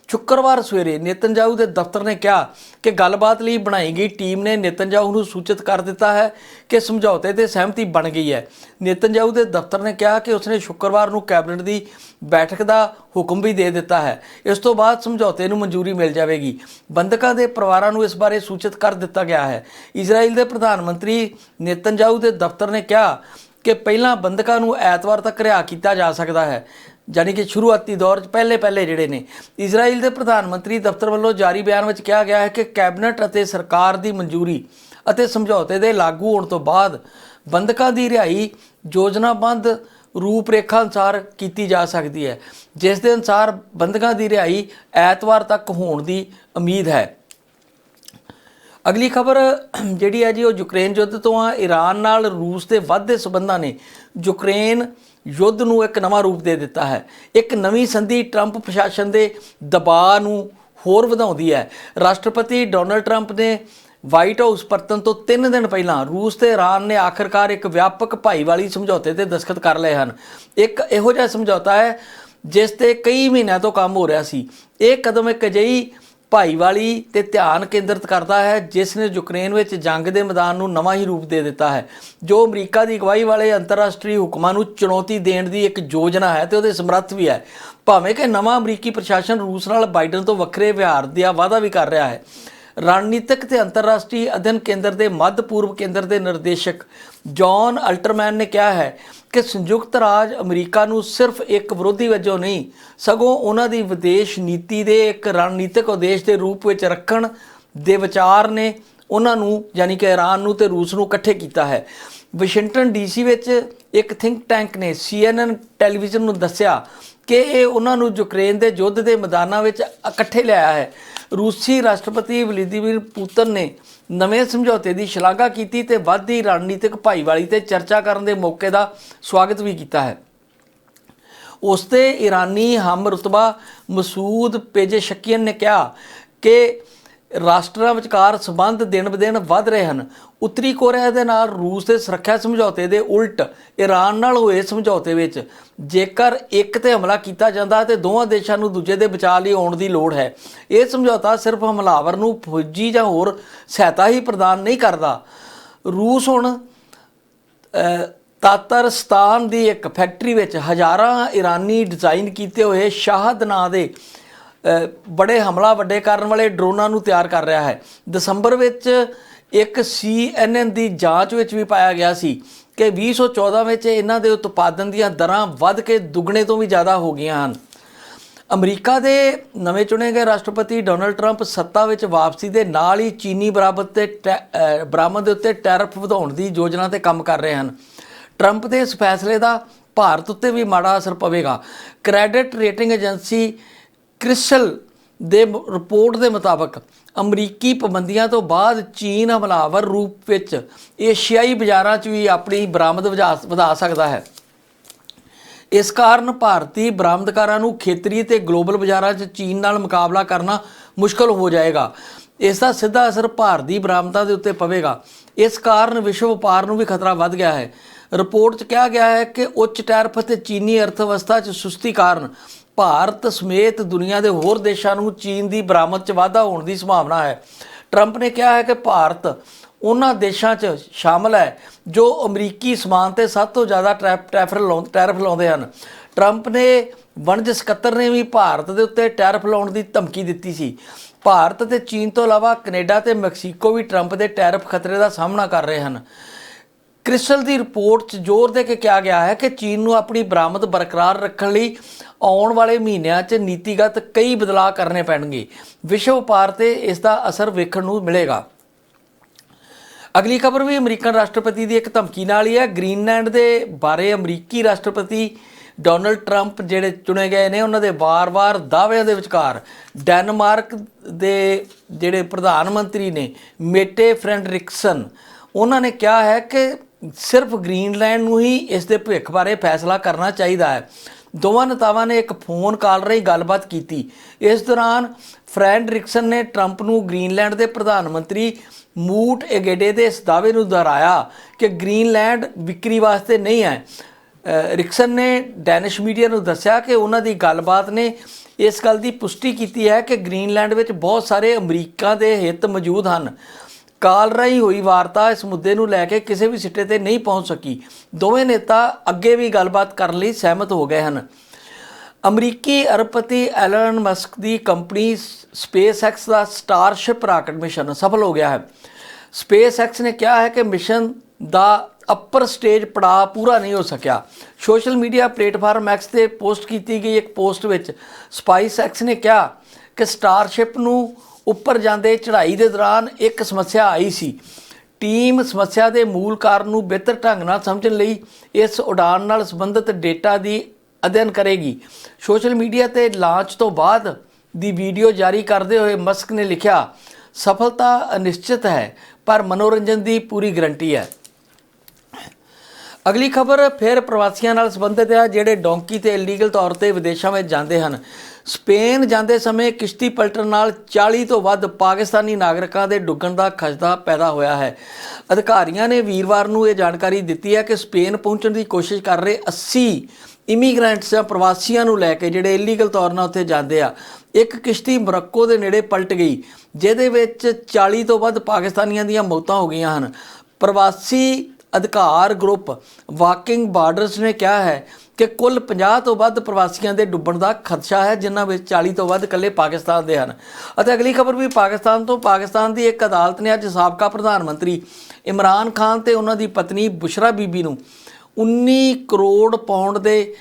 ਸ਼ੁੱਕਰਵਾਰ ਸਵੇਰੇ ਨੇਤਨਯਾਹੂ ਦੇ ਦਫ਼ਤਰ ਨੇ ਕਿਹਾ ਕਿ ਗੱਲਬਾਤ ਲਈ ਬਣਾਈ ਗਈ ਟੀਮ ਨੇ ਨੇਤਨਯਾਹੂ ਨੂੰ ਸੂਚਿਤ ਕਰ ਦਿੱਤਾ ਹੈ ਕਿ ਸਮਝੌਤੇ ਤੇ ਸਹਿਮਤੀ ਬਣ ਗਈ ਹੈ। ਨੇਤਨਯਾਹੂ ਦੇ ਦਫ਼ਤਰ ਨੇ ਕਿਹਾ ਕਿ ਉਸਨੇ ਸ਼ੁੱਕਰਵਾਰ ਨੂੰ ਕੈਬਨਿਟ ਦੀ ਬੈਠਕ ਦਾ ਹੁਕਮ ਵੀ ਦੇ ਦਿੱਤਾ ਹੈ। ਇਸ ਤੋਂ ਬਾਅਦ ਸਮਝੌਤੇ ਨੂੰ ਮਨਜ਼ੂਰੀ ਮਿਲ ਜਾਵੇਗੀ। ਬੰਦਕਾਂ ਦੇ ਪਰਿਵਾਰਾਂ ਨੂੰ ਇਸ ਬਾਰੇ ਸੂਚਿਤ ਕਰ ਦਿੱਤਾ ਗਿਆ ਹੈ। ਇਜ਼ਰਾਈਲ ਦੇ ਪ੍ਰਧਾਨ ਮੰਤਰੀ ਨੇਤਨਯਾਹੂ ਦੇ ਦਫ਼ਤਰ ਨੇ ਕਿਹਾ ਕਿ ਪਹਿਲਾਂ ਬੰਦਕਾਂ ਨੂੰ ਐਤਵਾਰ ਤੱਕ ਰਿਹਾ ਕੀਤਾ ਜਾ ਸਕਦਾ ਹੈ। ਯਾਨੀ ਕਿ ਸ਼ੁਰੂਆਤੀ ਦੌਰ 'ਚ ਪਹਿਲੇ ਪਹਿਲੇ ਜਿਹੜੇ ਨੇ, ਇਜ਼ਰਾਈਲ ਦੇ ਪ੍ਰਧਾਨ ਮੰਤਰੀ ਦਫ਼ਤਰ ਵੱਲੋਂ ਜਾਰੀ ਬਿਆਨ ਵਿੱਚ ਕਿਹਾ ਗਿਆ ਹੈ ਕਿ ਕੈਬਨਿਟ ਅਤੇ ਸਰਕਾਰ ਦੀ ਮਨਜ਼ੂਰੀ ਅਤੇ ਸਮਝੌਤੇ ਦੇ ਲਾਗੂ ਹੋਣ ਤੋਂ ਬਾਅਦ ਬੰਦਕਾਂ ਦੀ ਰਿਹਾਈ ਯੋਜਨਾਬੰਦ ਰੂਪਰੇਖਾ ਅਨੁਸਾਰ ਕੀਤੀ ਜਾ ਸਕਦੀ ਹੈ, ਜਿਸ ਦੇ ਅਨੁਸਾਰ ਬੰਦਕਾਂ ਦੀ ਰਿਹਾਈ ਐਤਵਾਰ ਤੱਕ ਹੋਣ ਦੀ ਉਮੀਦ ਹੈ। ਅਗਲੀ ਖਬਰ ਜਿਹੜੀ ਹੈ ਜੀ, ਉਹ ਯੂਕਰੇਨ ਯੁੱਧ ਤੋਂ ਆ ਈਰਾਨ ਨਾਲ ਰੂਸ ਦੇ ਵੱਧਦੇ ਸਬੰਧਾਂ ਨੇ ਯੂਕਰੇਨ ਯੁੱਧ ਨੂੰ ਇੱਕ ਨਵਾਂ ਰੂਪ ਦੇ ਦਿੱਤਾ ਹੈ। ਇੱਕ ਨਵੀਂ ਸੰਧੀ ਟਰੰਪ ਪ੍ਰਸ਼ਾਸਨ ਦੇ ਦਬਾਅ ਨੂੰ ਹੋਰ ਵਧਾਉਂਦੀ ਹੈ। ਰਾਸ਼ਟਰਪਤੀ ਡੋਨਲਡ ਟਰੰਪ ਨੇ ਵਾਈਟ ਹਾਊਸ ਪਰਤਨ ਤੋਂ 3 ਦਿਨ ਪਹਿਲਾਂ ਰੂਸ ਤੇ ਇਰਾਨ ਨੇ ਆਖਰਕਾਰ ਇੱਕ ਵਿਆਪਕ ਭਾਈਵਾਲੀ ਸਮਝੌਤੇ ਤੇ ਦਸਖਤ ਕਰ ਲਏ ਹਨ। ਇੱਕ ਇਹੋ ਜਿਹਾ ਸਮਝੌਤਾ ਹੈ ਜਿਸ ਤੇ ਕਈ ਮਹੀਨਿਆਂ ਤੋਂ ਕੰਮ ਹੋ ਰਿਹਾ ਸੀ। ਇਹ ਕਦਮ ਇੱਕ ਅਜਿਹੀ ਭਾਈਵਾਲੀ ਤੇ ਧਿਆਨ ਕੇਂਦਰਿਤ ਕਰਦਾ ਹੈ, ਜਿਸ ਨੇ ਯੂਕਰੇਨ ਵਿੱਚ ਜੰਗ ਦੇ ਮੈਦਾਨ ਨੂੰ ਨਵਾਂ ਹੀ ਰੂਪ ਦੇ ਦਿੱਤਾ ਹੈ। ਜੋ ਅਮਰੀਕਾ ਦੀ ਅਗਵਾਈ ਵਾਲੇ ਅੰਤਰਰਾਸ਼ਟਰੀ ਹੁਕਮਾਂ ਨੂੰ ਚੁਣੌਤੀ ਦੇਣ ਦੀ ਇੱਕ ਯੋਜਨਾ ਹੈ ਤੇ ਉਹਦੇ ਸਮਰੱਥ ਵੀ ਹੈ। ਭਾਵੇਂ ਕਿ ਨਵਾਂ ਅਮਰੀਕੀ ਪ੍ਰਸ਼ਾਸਨ ਰੂਸ ਨਾਲ ਬਾਈਡਨ ਤੋਂ ਵੱਖਰੇ ਵਿਹਾਰ ਦਾ ਵਾਅਦਾ ਵੀ ਕਰ ਰਿਹਾ ਹੈ। ਰਣਨੀਤਿਕ ਤੇ ਅੰਤਰਰਾਸ਼ਟਰੀ ਅਧਿਐਨ ਕੇਂਦਰ ਦੇ ਮੱਧ ਪੂਰਬ ਕੇਂਦਰ ਦੇ ਨਿਰਦੇਸ਼ਕ ਜੌਨ ਅਲਟਰਮੈਨ ਨੇ ਕਿਹਾ ਹੈ ਕਿ ਸੰਯੁਕਤ ਰਾਜ ਅਮਰੀਕਾ ਨੂੰ ਸਿਰਫ ਇੱਕ ਵਿਰੋਧੀ ਵਜੋਂ ਨਹੀਂ, ਸਗੋਂ ਉਹਨਾਂ ਦੀ ਵਿਦੇਸ਼ ਨੀਤੀ ਦੇ ਇੱਕ ਰਣਨੀਤਿਕ ਉਦੇਸ਼ ਦੇ ਰੂਪ ਵਿੱਚ ਰੱਖਣ ਦੇ ਵਿਚਾਰ ਨੇ ਉਹਨਾਂ ਨੂੰ, ਯਾਨੀ ਕਿ ਈਰਾਨ ਨੂੰ ਤੇ ਰੂਸ ਨੂੰ ਇਕੱਠੇ ਕੀਤਾ ਹੈ। ਵਾਸ਼ਿੰਗਟਨ ਡੀਸੀ ਵਿੱਚ ਇੱਕ ਥਿੰਕ ਟੈਂਕ ਨੇ CNN ਟੈਲੀਵਿਜ਼ਨ ਨੂੰ ਦੱਸਿਆ ਕਿ ਇਹ ਉਹਨਾਂ ਨੂੰ ਯੂਕਰੇਨ ਦੇ ਯੁੱਧ ਦੇ ਮੈਦਾਨਾਂ ਵਿੱਚ ਇਕੱਠੇ ਲਿਆਇਆ ਹੈ। ਰੂਸੀ ਰਾਸ਼ਟਰਪਤੀ ਵਲਾਦੀਮੀਰ ਪੁਤਨ ਨੇ ਨਵੇਂ ਸਮਝੌਤੇ ਦੀ ਸ਼ਲਾਘਾ ਕੀਤੀ ਤੇ ਵੱਧਦੀ ਰਣਨੀਤਿਕ ਭਾਈਵਾਲੀ ਤੇ ਚਰਚਾ ਕਰਨ ਦੇ ਮੌਕੇ ਦਾ ਸਵਾਗਤ ਵੀ ਕੀਤਾ ਹੈ। ਉਸ ਤੇ ਈਰਾਨੀ ਹਮ ਰਤਬਾ ਮਸੂਦ ਪੇਜੇਸ਼ਕੀਨ ਨੇ ਕਿਹਾ ਕਿ ਰਾਸ਼ਟਰਾਂ ਵਿਚਕਾਰ ਸਬੰਧ ਦਿਨ-ਬਦਿਨ ਵੱਧ ਰਹੇ ਹਨ। ਉੱਤਰੀ ਕੋਰੀਆ ਦੇ ਨਾਲ ਰੂਸ ਦੇ ਸੁਰੱਖਿਆ ਸਮਝੌਤੇ ਦੇ ਉਲਟ ਈਰਾਨ ਨਾਲ ਹੋਏ ਸਮਝੌਤੇ ਵਿੱਚ ਜੇਕਰ ਇੱਕ ਤੇ ਹਮਲਾ ਕੀਤਾ ਜਾਂਦਾ ਤੇ ਦੋਵਾਂ ਦੇਸ਼ਾਂ ਨੂੰ ਦੂਜੇ ਦੇ ਬਚਾਅ ਲਈ ਆਉਣ ਦੀ ਲੋੜ ਹੈ। ਇਹ ਸਮਝੌਤਾ ਸਿਰਫ ਹਮਲਾਵਰ ਨੂੰ ਫੌਜੀ ਜਾਂ ਹੋਰ ਸਹਾਇਤਾ ਹੀ ਪ੍ਰਦਾਨ ਨਹੀਂ ਕਰਦਾ। ਰੂਸ ਹੁਣ ਤਾਤਰਸਤਾਨ ਦੀ ਇੱਕ ਫੈਕਟਰੀ ਵਿੱਚ ਹਜ਼ਾਰਾਂ ਈਰਾਨੀ ਡਿਜ਼ਾਈਨ ਕੀਤੇ ਹੋਏ ਸ਼ਾਹਦ ਨਾਂ ਦੇ ਬੜੇ ਹਮਲਾ ਵੱਡੇ ਕਰਨ ਵਾਲੇ ਡਰੋਨਾਂ ਨੂੰ ਤਿਆਰ ਕਰ ਰਿਹਾ ਹੈ। ਦਸੰਬਰ ਵਿੱਚ ਇੱਕ CNN ਦੀ ਜਾਂਚ ਵਿੱਚ ਵੀ ਪਾਇਆ ਗਿਆ ਸੀ ਕਿ 2014 ਵਿੱਚ ਇਹਨਾਂ ਦੇ ਉਤਪਾਦਨ ਦੀਆਂ ਦਰਾਂ ਵੱਧ ਕੇ ਦੁੱਗਣੇ ਤੋਂ ਵੀ ਜ਼ਿਆਦਾ ਹੋ ਗਈਆਂ ਹਨ। ਅਮਰੀਕਾ ਦੇ ਨਵੇਂ ਚੁਣੇ ਗਏ ਰਾਸ਼ਟਰਪਤੀ ਡੋਨਲਡ ਟਰੰਪ ਸੱਤਾ ਵਿੱਚ ਵਾਪਸੀ ਦੇ ਨਾਲ ਹੀ ਚੀਨੀ ਬਰਾਬਰ ਤੇ ਟੈ- ਬਰਾਮਦ ਦੇ ਉੱਤੇ ਟੈਰਫ ਵਧਾਉਣ ਦੀ ਯੋਜਨਾ ਤੇ ਕੰਮ ਕਰ ਰਹੇ ਹਨ। ਟਰੰਪ ਦੇ ਇਸ ਫੈਸਲੇ ਦਾ ਭਾਰਤ ਉੱਤੇ ਵੀ ਮਾੜਾ ਅਸਰ ਪਵੇਗਾ। ਕ੍ਰੈਡਿਟ ਰੇਟਿੰਗ ਏਜੰਸੀ ਕ੍ਰਿਸਲ ਦੇ ਰਿਪੋਰਟ ਦੇ ਮੁਤਾਬਕ ਅਮਰੀਕੀ ਪਾਬੰਦੀਆਂ ਤੋਂ ਬਾਅਦ ਚੀਨ ਹਮਲਾਵਰ ਰੂਪ ਵਿੱਚ ਏਸ਼ੀਆਈ ਬਾਜ਼ਾਰਾਂ 'ਚ ਵੀ ਆਪਣੀ ਬਰਾਮਦ ਵਧਾ ਵਧਾ ਸਕਦਾ ਹੈ। ਇਸ ਕਾਰਨ ਭਾਰਤੀ ਬਰਾਮਦਕਾਰਾਂ ਨੂੰ ਖੇਤਰੀ ਤੇ ਗਲੋਬਲ ਬਾਜ਼ਾਰਾਂ 'ਚ ਚੀਨ ਨਾਲ ਮੁਕਾਬਲਾ ਕਰਨਾ ਮੁਸ਼ਕਲ ਹੋ ਜਾਏਗਾ। ਇਸ ਦਾ ਸਿੱਧਾ ਅਸਰ ਭਾਰਤੀ ਬਰਾਮਦਾਂ ਦੇ ਉੱਤੇ ਪਵੇਗਾ। ਇਸ ਕਾਰਨ ਵਿਸ਼ਵ ਵਪਾਰ ਨੂੰ ਵੀ ਖਤਰਾ ਵੱਧ ਗਿਆ ਹੈ। ਰਿਪੋਰਟ 'ਚ ਕਿਹਾ ਗਿਆ ਹੈ ਕਿ ਉੱਚ ਟੈਰਫ ਅਤੇ ਚੀਨੀ ਅਰਥਵਿਵਸਥਾ 'ਚ ਸੁਸਤੀ ਕਾਰਨ ਭਾਰਤ ਸਮੇਤ ਦੁਨੀਆ ਦੇ ਹੋਰ ਦੇਸ਼ਾਂ ਨੂੰ ਚੀਨ ਦੀ ਬਰਾਮਦ 'ਚ ਵਾਧਾ ਹੋਣ ਦੀ ਸੰਭਾਵਨਾ ਹੈ। ਟਰੰਪ ਨੇ ਕਿਹਾ ਹੈ ਕਿ ਭਾਰਤ ਉਹਨਾਂ ਦੇਸ਼ਾਂ 'ਚ ਸ਼ਾਮਲ ਹੈ ਜੋ ਅਮਰੀਕੀ ਸਮਾਨ ਤੇ ਸਭ ਤੋਂ ਜ਼ਿਆਦਾ ਟੈਰਿਫ ਟੈਰਿਫ ਲਾਉਂ- ਟੈਰਿਫ ਲਾਉਂਦੇ ਹਨ। ਟਰੰਪ ਨੇ ਵਣਜ ਸਕੱਤਰ ਨੇ ਵੀ ਭਾਰਤ ਦੇ ਉੱਤੇ ਟੈਰਿਫ ਲਾਉਣ ਦੀ ਧਮਕੀ ਦਿੱਤੀ ਸੀ। ਭਾਰਤ ਤੇ ਚੀਨ ਤੋਂ ਇਲਾਵਾ ਕੈਨੇਡਾ ਤੇ ਮੈਕਸੀਕੋ ਵੀ ਟਰੰਪ ਦੇ ਟੈਰਿਫ ਖਤਰੇ ਦਾ ਸਾਹਮਣਾ ਕਰ ਰਹੇ ਹਨ। ਕ੍ਰਿਸਲ ਦੀ ਰਿਪੋਰਟ 'ਚ ਜ਼ੋਰ ਦੇ ਕੇ ਕਿਹਾ ਗਿਆ ਹੈ ਕਿ ਚੀਨ ਨੂੰ ਆਪਣੀ ਬਰਾਮਦ ਬਰਕਰਾਰ ਰੱਖਣ ਲਈ ਆਉਣ ਵਾਲੇ ਮਹੀਨਿਆਂ 'ਚ ਨੀਤੀਗਤ ਕਈ ਬਦਲਾਅ ਕਰਨੇ ਪੈਣਗੇ। ਵਿਸ਼ਵ ਵਪਾਰ ਤੇ ਇਸ ਦਾ ਅਸਰ ਵੇਖਣ ਨੂੰ ਮਿਲੇਗਾ। ਅਗਲੀ ਖਬਰ ਵੀ ਅਮਰੀਕਨ ਰਾਸ਼ਟਰਪਤੀ ਦੀ ਇੱਕ ਧਮਕੀ ਨਾਲ ਹੀ ਹੈ। ਗ੍ਰੀਨਲੈਂਡ ਦੇ ਬਾਰੇ ਅਮਰੀਕੀ ਰਾਸ਼ਟਰਪਤੀ ਡੋਨਲਡ ਟਰੰਪ ਜਿਹੜੇ ਚੁਣੇ ਗਏ ਨੇ, ਉਹਨਾਂ ਦੇ ਵਾਰ-ਵਾਰ ਦਾਅਵਿਆਂ ਦੇ ਵਿਚਕਾਰ ਡੈਨਮਾਰਕ ਦੇ ਜਿਹੜੇ ਪ੍ਰਧਾਨ ਮੰਤਰੀ ਨੇ, ਮੇਟੇ ਫ੍ਰੈਂਡਰਿਕਸਨ, ਉਹਨਾਂ ਨੇ ਕਿਹਾ ਹੈ ਕਿ ਸਿਰਫ ਗ੍ਰੀਨਲੈਂਡ ਨੂੰ ਹੀ ਇਸ ਦੇ ਭਵਿੱਖ ਬਾਰੇ ਫੈਸਲਾ ਕਰਨਾ ਚਾਹੀਦਾ ਹੈ। ਦੋਵਾਂ ਨੇਤਾਵਾਂ ਨੇ ਇੱਕ ਫੋਨ ਕਾਲ ਰਾਹੀਂ ਗੱਲਬਾਤ ਕੀਤੀ। ਇਸ ਦੌਰਾਨ ਫਰੈਂਡ ਰਿਕਸਨ ਨੇ ਟਰੰਪ ਨੂੰ ਗ੍ਰੀਨਲੈਂਡ ਦੇ ਪ੍ਰਧਾਨ ਮੰਤਰੀ ਮੂਟ ਏਗੇਡੇ ਦੇ ਇਸ ਦਾਅਵੇ ਨੂੰ ਦੁਹਰਾਇਆ ਕਿ ਗ੍ਰੀਨਲੈਂਡ ਵਿਕਰੀ ਵਾਸਤੇ ਨਹੀਂ ਹੈ। ਰਿਕਸਨ ਨੇ ਡੈਨਿਸ਼ ਮੀਡੀਆ ਨੂੰ ਦੱਸਿਆ ਕਿ ਉਹਨਾਂ ਦੀ ਗੱਲਬਾਤ ਨੇ ਇਸ ਗੱਲ ਦੀ ਪੁਸ਼ਟੀ ਕੀਤੀ ਹੈ ਕਿ ਗ੍ਰੀਨਲੈਂਡ ਵਿੱਚ ਬਹੁਤ ਸਾਰੇ ਅਮਰੀਕਾ ਦੇ ਹਿੱਤ ਮੌਜੂਦ ਹਨ। ਕਾਲ ਰਾਹੀਂ ਹੋਈ ਵਾਰਤਾ ਇਸ ਮੁੱਦੇ ਨੂੰ ਲੈ ਕੇ ਕਿਸੇ ਵੀ ਸਿੱਟੇ ਤੇ ਨਹੀਂ ਪਹੁੰਚ ਸਕੀ। ਦੋਵੇਂ ਨੇਤਾ ਅੱਗੇ ਵੀ ਗੱਲਬਾਤ ਕਰਨ ਲਈ ਸਹਿਮਤ ਹੋ ਗਏ ਹਨ। ਅਮਰੀਕੀ ਅਰਬਪਤੀ ਐਲਨ ਮਸਕ ਦੀ ਕੰਪਨੀ ਸਪੇਸਐਕਸ ਦਾ ਸਟਾਰਸ਼ਿਪ ਰਾਕਟ ਮਿਸ਼ਨ ਸਫਲ ਹੋ ਗਿਆ ਹੈ। ਸਪੇਸਐਕਸ ਨੇ ਕਿਹਾ ਹੈ ਕਿ ਮਿਸ਼ਨ ਦਾ ਅਪਰ ਸਟੇਜ ਪੜਾਅ ਪੂਰਾ ਨਹੀਂ ਹੋ ਸਕਿਆ। ਸੋਸ਼ਲ ਮੀਡੀਆ ਪਲੇਟਫਾਰਮ ਐਕਸ ਤੇ ਪੋਸਟ ਕੀਤੀ ਗਈ ਇੱਕ ਪੋਸਟ ਵਿੱਚ ਸਪਾਈਸਐਕਸ ਨੇ ਕਿਹਾ ਕਿ ਸਟਾਰਸ਼ਿਪ ਨੂੰ ਉੱਪਰ ਜਾਂਦੇ ਚੜ੍ਹਾਈ ਦੇ ਦੌਰਾਨ ਇੱਕ ਸਮੱਸਿਆ ਆਈ ਸੀ। ਟੀਮ ਸਮੱਸਿਆ ਦੇ ਮੂਲ ਕਾਰਨ ਨੂੰ ਬਿਹਤਰ ਢੰਗ ਨਾਲ ਸਮਝਣ ਲਈ ਇਸ ਉਡਾਨ ਨਾਲ ਸੰਬੰਧਿਤ ਡੇਟਾ ਦੀ ਅਧਿਐਨ ਕਰੇਗੀ। ਸੋਸ਼ਲ ਮੀਡੀਆ ਤੇ ਲਾਂਚ ਤੋਂ ਬਾਅਦ ਦੀ ਵੀਡੀਓ ਜਾਰੀ ਕਰਦੇ ਹੋਏ ਮਸਕ ਨੇ ਲਿਖਿਆ, ਸਫਲਤਾ ਅਨਿਸ਼ਚਿਤ ਹੈ, ਪਰ ਮਨੋਰੰਜਨ ਦੀ ਪੂਰੀ ਗਰੰਟੀ ਹੈ। ਅਗਲੀ ਖਬਰ ਫਿਰ ਪ੍ਰਵਾਸੀਆਂ ਨਾਲ ਸੰਬੰਧਿਤ ਹੈ, ਜਿਹੜੇ ਡੌਂਕੀ ਤੇ ਇਲੀਗਲ ਤੌਰ ਤੇ ਵਿਦੇਸ਼ਾਂ ਵਿੱਚ ਜਾਂਦੇ ਹਨ। ਸਪੇਨ ਜਾਂਦੇ ਸਮੇਂ ਕਿਸ਼ਤੀ ਪਲਟਣ ਨਾਲ 40 ਤੋਂ ਵੱਧ ਪਾਕਿਸਤਾਨੀ ਨਾਗਰਿਕਾਂ ਦੇ ਡੁੱਬਣ ਦਾ ਖਤਰਾ ਪੈਦਾ ਹੋਇਆ ਹੈ। ਅਧਿਕਾਰੀਆਂ ਨੇ ਵੀਰਵਾਰ ਨੂੰ ਇਹ ਜਾਣਕਾਰੀ ਦਿੱਤੀ ਹੈ ਕਿ ਸਪੇਨ ਪਹੁੰਚਣ ਦੀ ਕੋਸ਼ਿਸ਼ ਕਰ ਰਹੇ 80 ਇਮੀਗ੍ਰੈਂਟਸ ਜਾਂ ਪ੍ਰਵਾਸੀਆਂ ਨੂੰ ਲੈ ਕੇ ਜਿਹੜੇ ਇਲੀਗਲ ਤੌਰ ਨਾਲ ਉੱਥੇ ਜਾਂਦੇ ਆ। ਇੱਕ ਕਿਸ਼ਤੀ ਮਰੱਕੋ ਦੇ ਨੇੜੇ ਪਲਟ ਗਈ, ਜਿਹਦੇ ਵਿੱਚ 40 ਤੋਂ ਵੱਧ ਪਾਕਿਸਤਾਨੀਆਂ ਦੀਆਂ ਮੌਤਾਂ ਹੋ ਗਈਆਂ ਹਨ। ਪ੍ਰਵਾਸੀ ਅਧਿਕਾਰ ਗਰੁੱਪ ਵਾਕਿੰਗ ਬਾਰਡਰਸ ਨੇ ਕਿਹਾ ਹੈ ਕਿ ਕੁੱਲ 50 ਤੋਂ ਵੱਧ ਪ੍ਰਵਾਸੀਆਂ ਦੇ ਡੁੱਬਣ ਦਾ ਖਦਸ਼ਾ ਹੈ, ਜਿਨ੍ਹਾਂ ਵਿੱਚ 40 ਤੋਂ ਵੱਧ ਇਕੱਲੇ ਪਾਕਿਸਤਾਨ ਦੇ ਹਨ। ਅਤੇ ਅਗਲੀ ਖਬਰ ਵੀ ਪਾਕਿਸਤਾਨ ਤੋਂ। ਪਾਕਿਸਤਾਨ ਦੀ ਇੱਕ ਅਦਾਲਤ ਨੇ ਅੱਜ ਸਾਬਕਾ ਪ੍ਰਧਾਨ ਮੰਤਰੀ ਇਮਰਾਨ ਖਾਨ ਤੇ ਉਹਨਾਂ ਦੀ ਪਤਨੀ ਬੁਸ਼ਰਾ ਬੀਬੀ ਨੂੰ 19 ਕਰੋੜ ਪਾਉਂਡ ਦੇ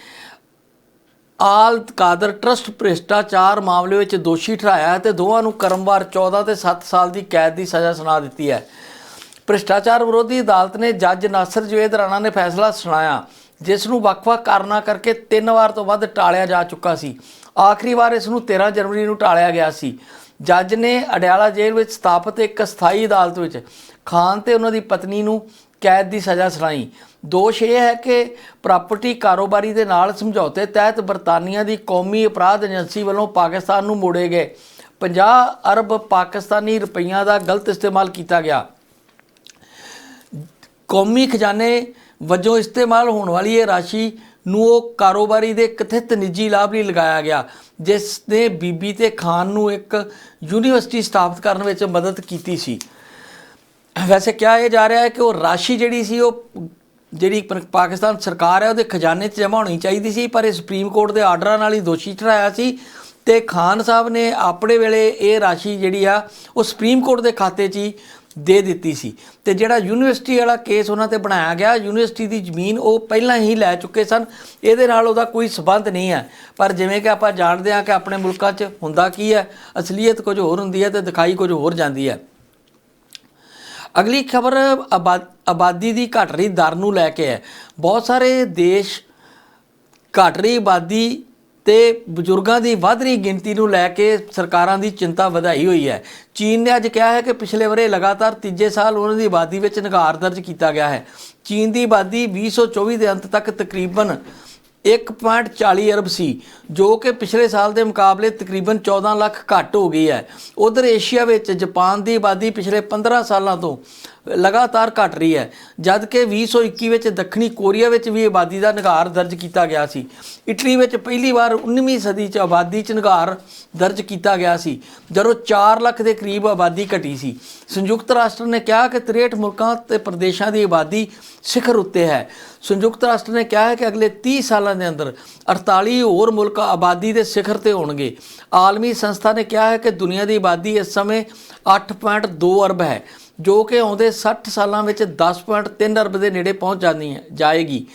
ਆਲ ਕਾਦਰ ਟਰਸਟ ਭ੍ਰਿਸ਼ਟਾਚਾਰ ਮਾਮਲੇ ਵਿੱਚ ਦੋਸ਼ੀ ਠਹਿਰਾਇਆ ਹੈ ਤੇ ਦੋਵਾਂ ਨੂੰ ਕਰਮਵਾਰ 14 ਤੇ 7 ਸਾਲ ਦੀ ਕੈਦ ਦੀ ਸਜ਼ਾ ਸੁਣਾ ਦਿੱਤੀ ਹੈ। ਭ੍ਰਿਸ਼ਟਾਚਾਰ ਵਿਰੋਧੀ ਅਦਾਲਤ ਨੇ ਜੱਜ ਨਾਸਰ ਜਵੇਦ ਰਾਣਾ ਨੇ ਫੈਸਲਾ ਸੁਣਾਇਆ। ਜਿਸ ਨੂੰ ਵੱਖ-ਵੱਖ ਕਾਰਨਾਂ ਕਰਕੇ ਤਿੰਨ ਵਾਰ ਤੋਂ ਵੱਧ ਟਾਲਿਆ ਜਾ ਚੁੱਕਾ ਸੀ। ਆਖਰੀ ਵਾਰ ਇਸ ਨੂੰ 13 ਜਨਵਰੀ ਨੂੰ ਟਾਲਿਆ ਗਿਆ ਸੀ। ਜੱਜ ਨੇ ਅਡਿਆਲਾ ਜੇਲ੍ਹ ਵਿੱਚ ਸਥਾਪਿਤ ਇੱਕ ਸਥਾਈ ਅਦਾਲਤ ਵਿੱਚ ਖਾਨ ਤੇ ਉਹਨਾਂ ਦੀ ਪਤਨੀ ਨੂੰ ਕੈਦ ਦੀ ਸਜ਼ਾ ਸੁਣਾਈ। ਦੋਸ਼ ਇਹ ਹੈ ਕਿ ਪ੍ਰਾਪਰਟੀ ਕਾਰੋਬਾਰੀ ਦੇ ਨਾਲ ਸਮਝੌਤੇ ਤਹਿਤ ਬਰਤਾਨੀਆ ਦੀ ਕੌਮੀ ਅਪਰਾਧ ਏਜੰਸੀ ਵੱਲੋਂ ਪਾਕਿਸਤਾਨ ਨੂੰ ਮੋੜੇ ਗਏ। 50 ਅਰਬ ਪਾਕਿਸਤਾਨੀ ਰੁਪਈਆ ਦਾ ਗਲਤ ਇਸਤੇਮਾਲ ਕੀਤਾ ਗਿਆ। ਕੌਮੀ ਖਜ਼ਾਨੇ ਵਜੋਂ ਇਸਤੇਮਾਲ ਹੋਣ ਵਾਲੀ ਇਹ ਰਾਸ਼ੀ ਨੂੰ ਉਹ ਕਾਰੋਬਾਰੀ ਦੇ ਕਥਿਤ ਨਿੱਜੀ ਲਾਭ ਲਈ ਲਗਾਇਆ ਗਿਆ ਜਿਸ ਨੇ ਬੀਬੀ ਤੇ ਖਾਨ ਨੂੰ ਇੱਕ ਯੂਨੀਵਰਸਿਟੀ ਸਥਾਪਿਤ ਕਰਨ ਵਿੱਚ ਮਦਦ ਕੀਤੀ ਸੀ। ਵੈਸੇ ਕਿਹਾ ਇਹ ਜਾ ਰਿਹਾ ਹੈ ਕਿ ਉਹ ਰਾਸ਼ੀ ਜਿਹੜੀ ਸੀ ਉਹ ਜਿਹੜੀ ਪਾਕਿਸਤਾਨ ਸਰਕਾਰ ਹੈ, ਉਹਦੇ ਖਜ਼ਾਨੇ 'ਚ ਜਮ੍ਹਾਂ ਹੋਣੀ ਚਾਹੀਦੀ ਸੀ, ਪਰ ਇਹ ਸੁਪਰੀਮ ਕੋਰਟ ਦੇ ਆਰਡਰਾਂ ਨਾਲ ਹੀ ਦੋਸ਼ੀ ਠਹਿਰਾਇਆ ਸੀ ਤੇ ਖਾਨ ਸਾਹਿਬ ਨੇ ਆਪਣੇ ਵੇਲੇ ਇਹ ਰਾਸ਼ੀ ਜਿਹੜੀ ਆ, ਉਹ ਸੁਪਰੀਮ ਕੋਰਟ ਦੇ ਖਾਤੇ 'ਚ ਹੀ ਦੇ ਦਿੱਤੀ ਸੀ। ਤੇ ਜਿਹੜਾ ਯੂਨੀਵਰਸਿਟੀ ਵਾਲਾ ਕੇਸ ਉਹਨਾਂ ਤੇ ਬਣਾਇਆ ਗਿਆ, ਯੂਨੀਵਰਸਿਟੀ ਦੀ ਜ਼ਮੀਨ ਉਹ ਪਹਿਲਾਂ ਹੀ ਲੈ ਚੁੱਕੇ ਸਨ। ਇਹਦੇ ਨਾਲ ਉਹਦਾ ਕੋਈ ਸਬੰਧ ਨਹੀਂ ਹੈ। ਪਰ ਜਿਵੇਂ ਕਿ ਆਪਾਂ ਜਾਣਦੇ ਹਾਂ ਕਿ ਆਪਣੇ ਮੁਲਕਾਂ 'ਚ ਹੁੰਦਾ ਕੀ ਹੈ, ਅਸਲੀਅਤ ਕੁਝ ਹੋਰ ਹੁੰਦੀ ਹੈ ਤੇ ਦਿਖਾਈ ਕੁਝ ਹੋਰ ਜਾਂਦੀ ਹੈ। ਅਗਲੀ ਖਬਰ ਆਬਾਦੀ ਦੀ ਘਟ ਰਹੀ ਦਰ ਨੂੰ ਲੈ ਕੇ ਹੈ। ਬਹੁਤ ਸਾਰੇ ਦੇਸ਼ ਘਟ ਰਹੀ ਆਬਾਦੀ ਤੇ ਬਜ਼ੁਰਗਾਂ ਦੀ ਵੱਧ ਰਹੀ ਗਿਣਤੀ ਨੂੰ ਲੈ ਕੇ ਸਰਕਾਰਾਂ ਦੀ ਚਿੰਤਾ ਵਧਾਈ ਹੋਈ ਹੈ। ਚੀਨ ਨੇ ਅੱਜ ਕਿਹਾ ਹੈ ਕਿ ਪਿਛਲੇ ਵਰੇ ਲਗਾਤਾਰ ਤੀਜੇ ਸਾਲ ਉਹਨਾਂ ਦੀ ਆਬਾਦੀ ਵਿੱਚ ਨਿਘਾਰ ਦਰਜ ਕੀਤਾ ਗਿਆ ਹੈ। ਚੀਨ ਦੀ ਆਬਾਦੀ 2024 ਦੇ ਅੰਤ ਤੱਕ ਤਕਰੀਬਨ 1.40 ਅਰਬ ਸੀ, ਜੋ ਕਿ ਪਿਛਲੇ ਸਾਲ ਦੇ ਮੁਕਾਬਲੇ ਤਕਰੀਬਨ 14 ਲੱਖ ਘੱਟ ਹੋ ਗਈ ਹੈ। ਉਧਰ ਏਸ਼ੀਆ ਵਿੱਚ ਜਾਪਾਨ ਦੀ ਆਬਾਦੀ ਪਿਛਲੇ 15 ਸਾਲਾਂ ਤੋਂ ਲਗਾਤਾਰ ਘਟ ਰਹੀ ਹੈ। ਜਦ ਕਿ 2021 ਵਿੱਚ ਦੱਖਣੀ ਕੋਰੀਆ ਵਿੱਚ ਵੀ ਆਬਾਦੀ ਦਾ ਨਿਘਾਰ ਦਰਜ ਕੀਤਾ ਗਿਆ ਸੀ। ਇਟਲੀ ਵਿੱਚ ਪਹਿਲੀ ਵਾਰ 19ਵੀਂ ਸਦੀ 'ਚ ਆਬਾਦੀ 'ਚ ਨਿਘਾਰ ਦਰਜ ਕੀਤਾ ਗਿਆ ਸੀ, ਜਦੋਂ 4 ਲੱਖ ਦੇ ਕਰੀਬ ਆਬਾਦੀ ਘਟੀ ਸੀ। ਸੰਯੁਕਤ ਰਾਸ਼ਟਰ ਨੇ ਕਿਹਾ ਕਿ 63 ਮੁਲਕਾਂ ਤੇ ਪ੍ਰਦੇਸ਼ਾਂ ਦੀ ਆਬਾਦੀ ਸਿਖਰ ਉੱਤੇ ਹੈ। ਸੰਯੁਕਤ ਰਾਸ਼ਟਰ ਨੇ ਕਿਹਾ ਹੈ ਕਿ ਅਗਲੇ 30 ਸਾਲਾਂ ਦੇ ਅੰਦਰ 48 ਹੋਰ ਮੁਲਕ ਆਬਾਦੀ ਦੇ ਸਿਖਰ ਤੇ ਹੋਣਗੇ। ਆਲਮੀ ਸੰਸਥਾ ਨੇ ਕਿਹਾ ਹੈ ਕਿ ਦੁਨੀਆ ਦੀ ਆਬਾਦੀ ਇਸ ਸਮੇਂ 8.2 ਅਰਬ ਹੈ। ਜੋ ਕਿ ਆਉਂਦੇ 60 ਸਾਲਾਂ ਵਿੱਚ 10.3 ਅਰਬ ਦੇ ਨੇੜੇ ਪਹੁੰਚ ਜਾਂਦੀ ਹੈ, ਜਾਏਗੀ।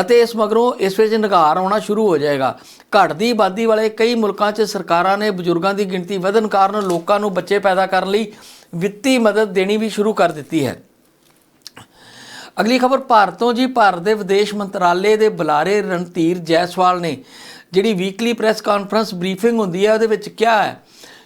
ਅਤੇ ਇਸ ਮਗਰੋਂ ਇਸ ਵਿੱਚ ਨਿਗਾਰ ਆਉਣਾ ਸ਼ੁਰੂ ਹੋ ਜਾਏਗਾ। ਘਟਦੀ ਆਬਾਦੀ ਵਾਲੇ ਕਈ ਮੁਲਕਾਂ 'ਚ ਸਰਕਾਰਾਂ ਨੇ ਬਜ਼ੁਰਗਾਂ ਦੀ ਗਿਣਤੀ ਵਧਣ ਕਾਰਨ ਲੋਕਾਂ ਨੂੰ ਬੱਚੇ ਪੈਦਾ ਕਰਨ ਲਈ ਵਿੱਤੀ ਮਦਦ ਦੇਣੀ ਵੀ ਸ਼ੁਰੂ ਕਰ ਦਿੱਤੀ ਹੈ। ਅਗਲੀ ਖਬਰ, ਭਾਰਤ ਤੋਂ ਜੀ, ਭਾਰਤ ਦੇ ਵਿਦੇਸ਼ ਮੰਤਰਾਲੇ ਦੇ ਬੁਲਾਰੇ ਰਣਧੀਰ ਜੈਸਵਾਲ ਨੇ ਜਿਹੜੀ ਵੀਕਲੀ ਪ੍ਰੈਸ ਕਾਨਫਰੰਸ ਬਰੀਫਿੰਗ ਹੁੰਦੀ ਹੈ, ਉਹਦੇ ਵਿੱਚ ਕਿਹਾ ਹੈ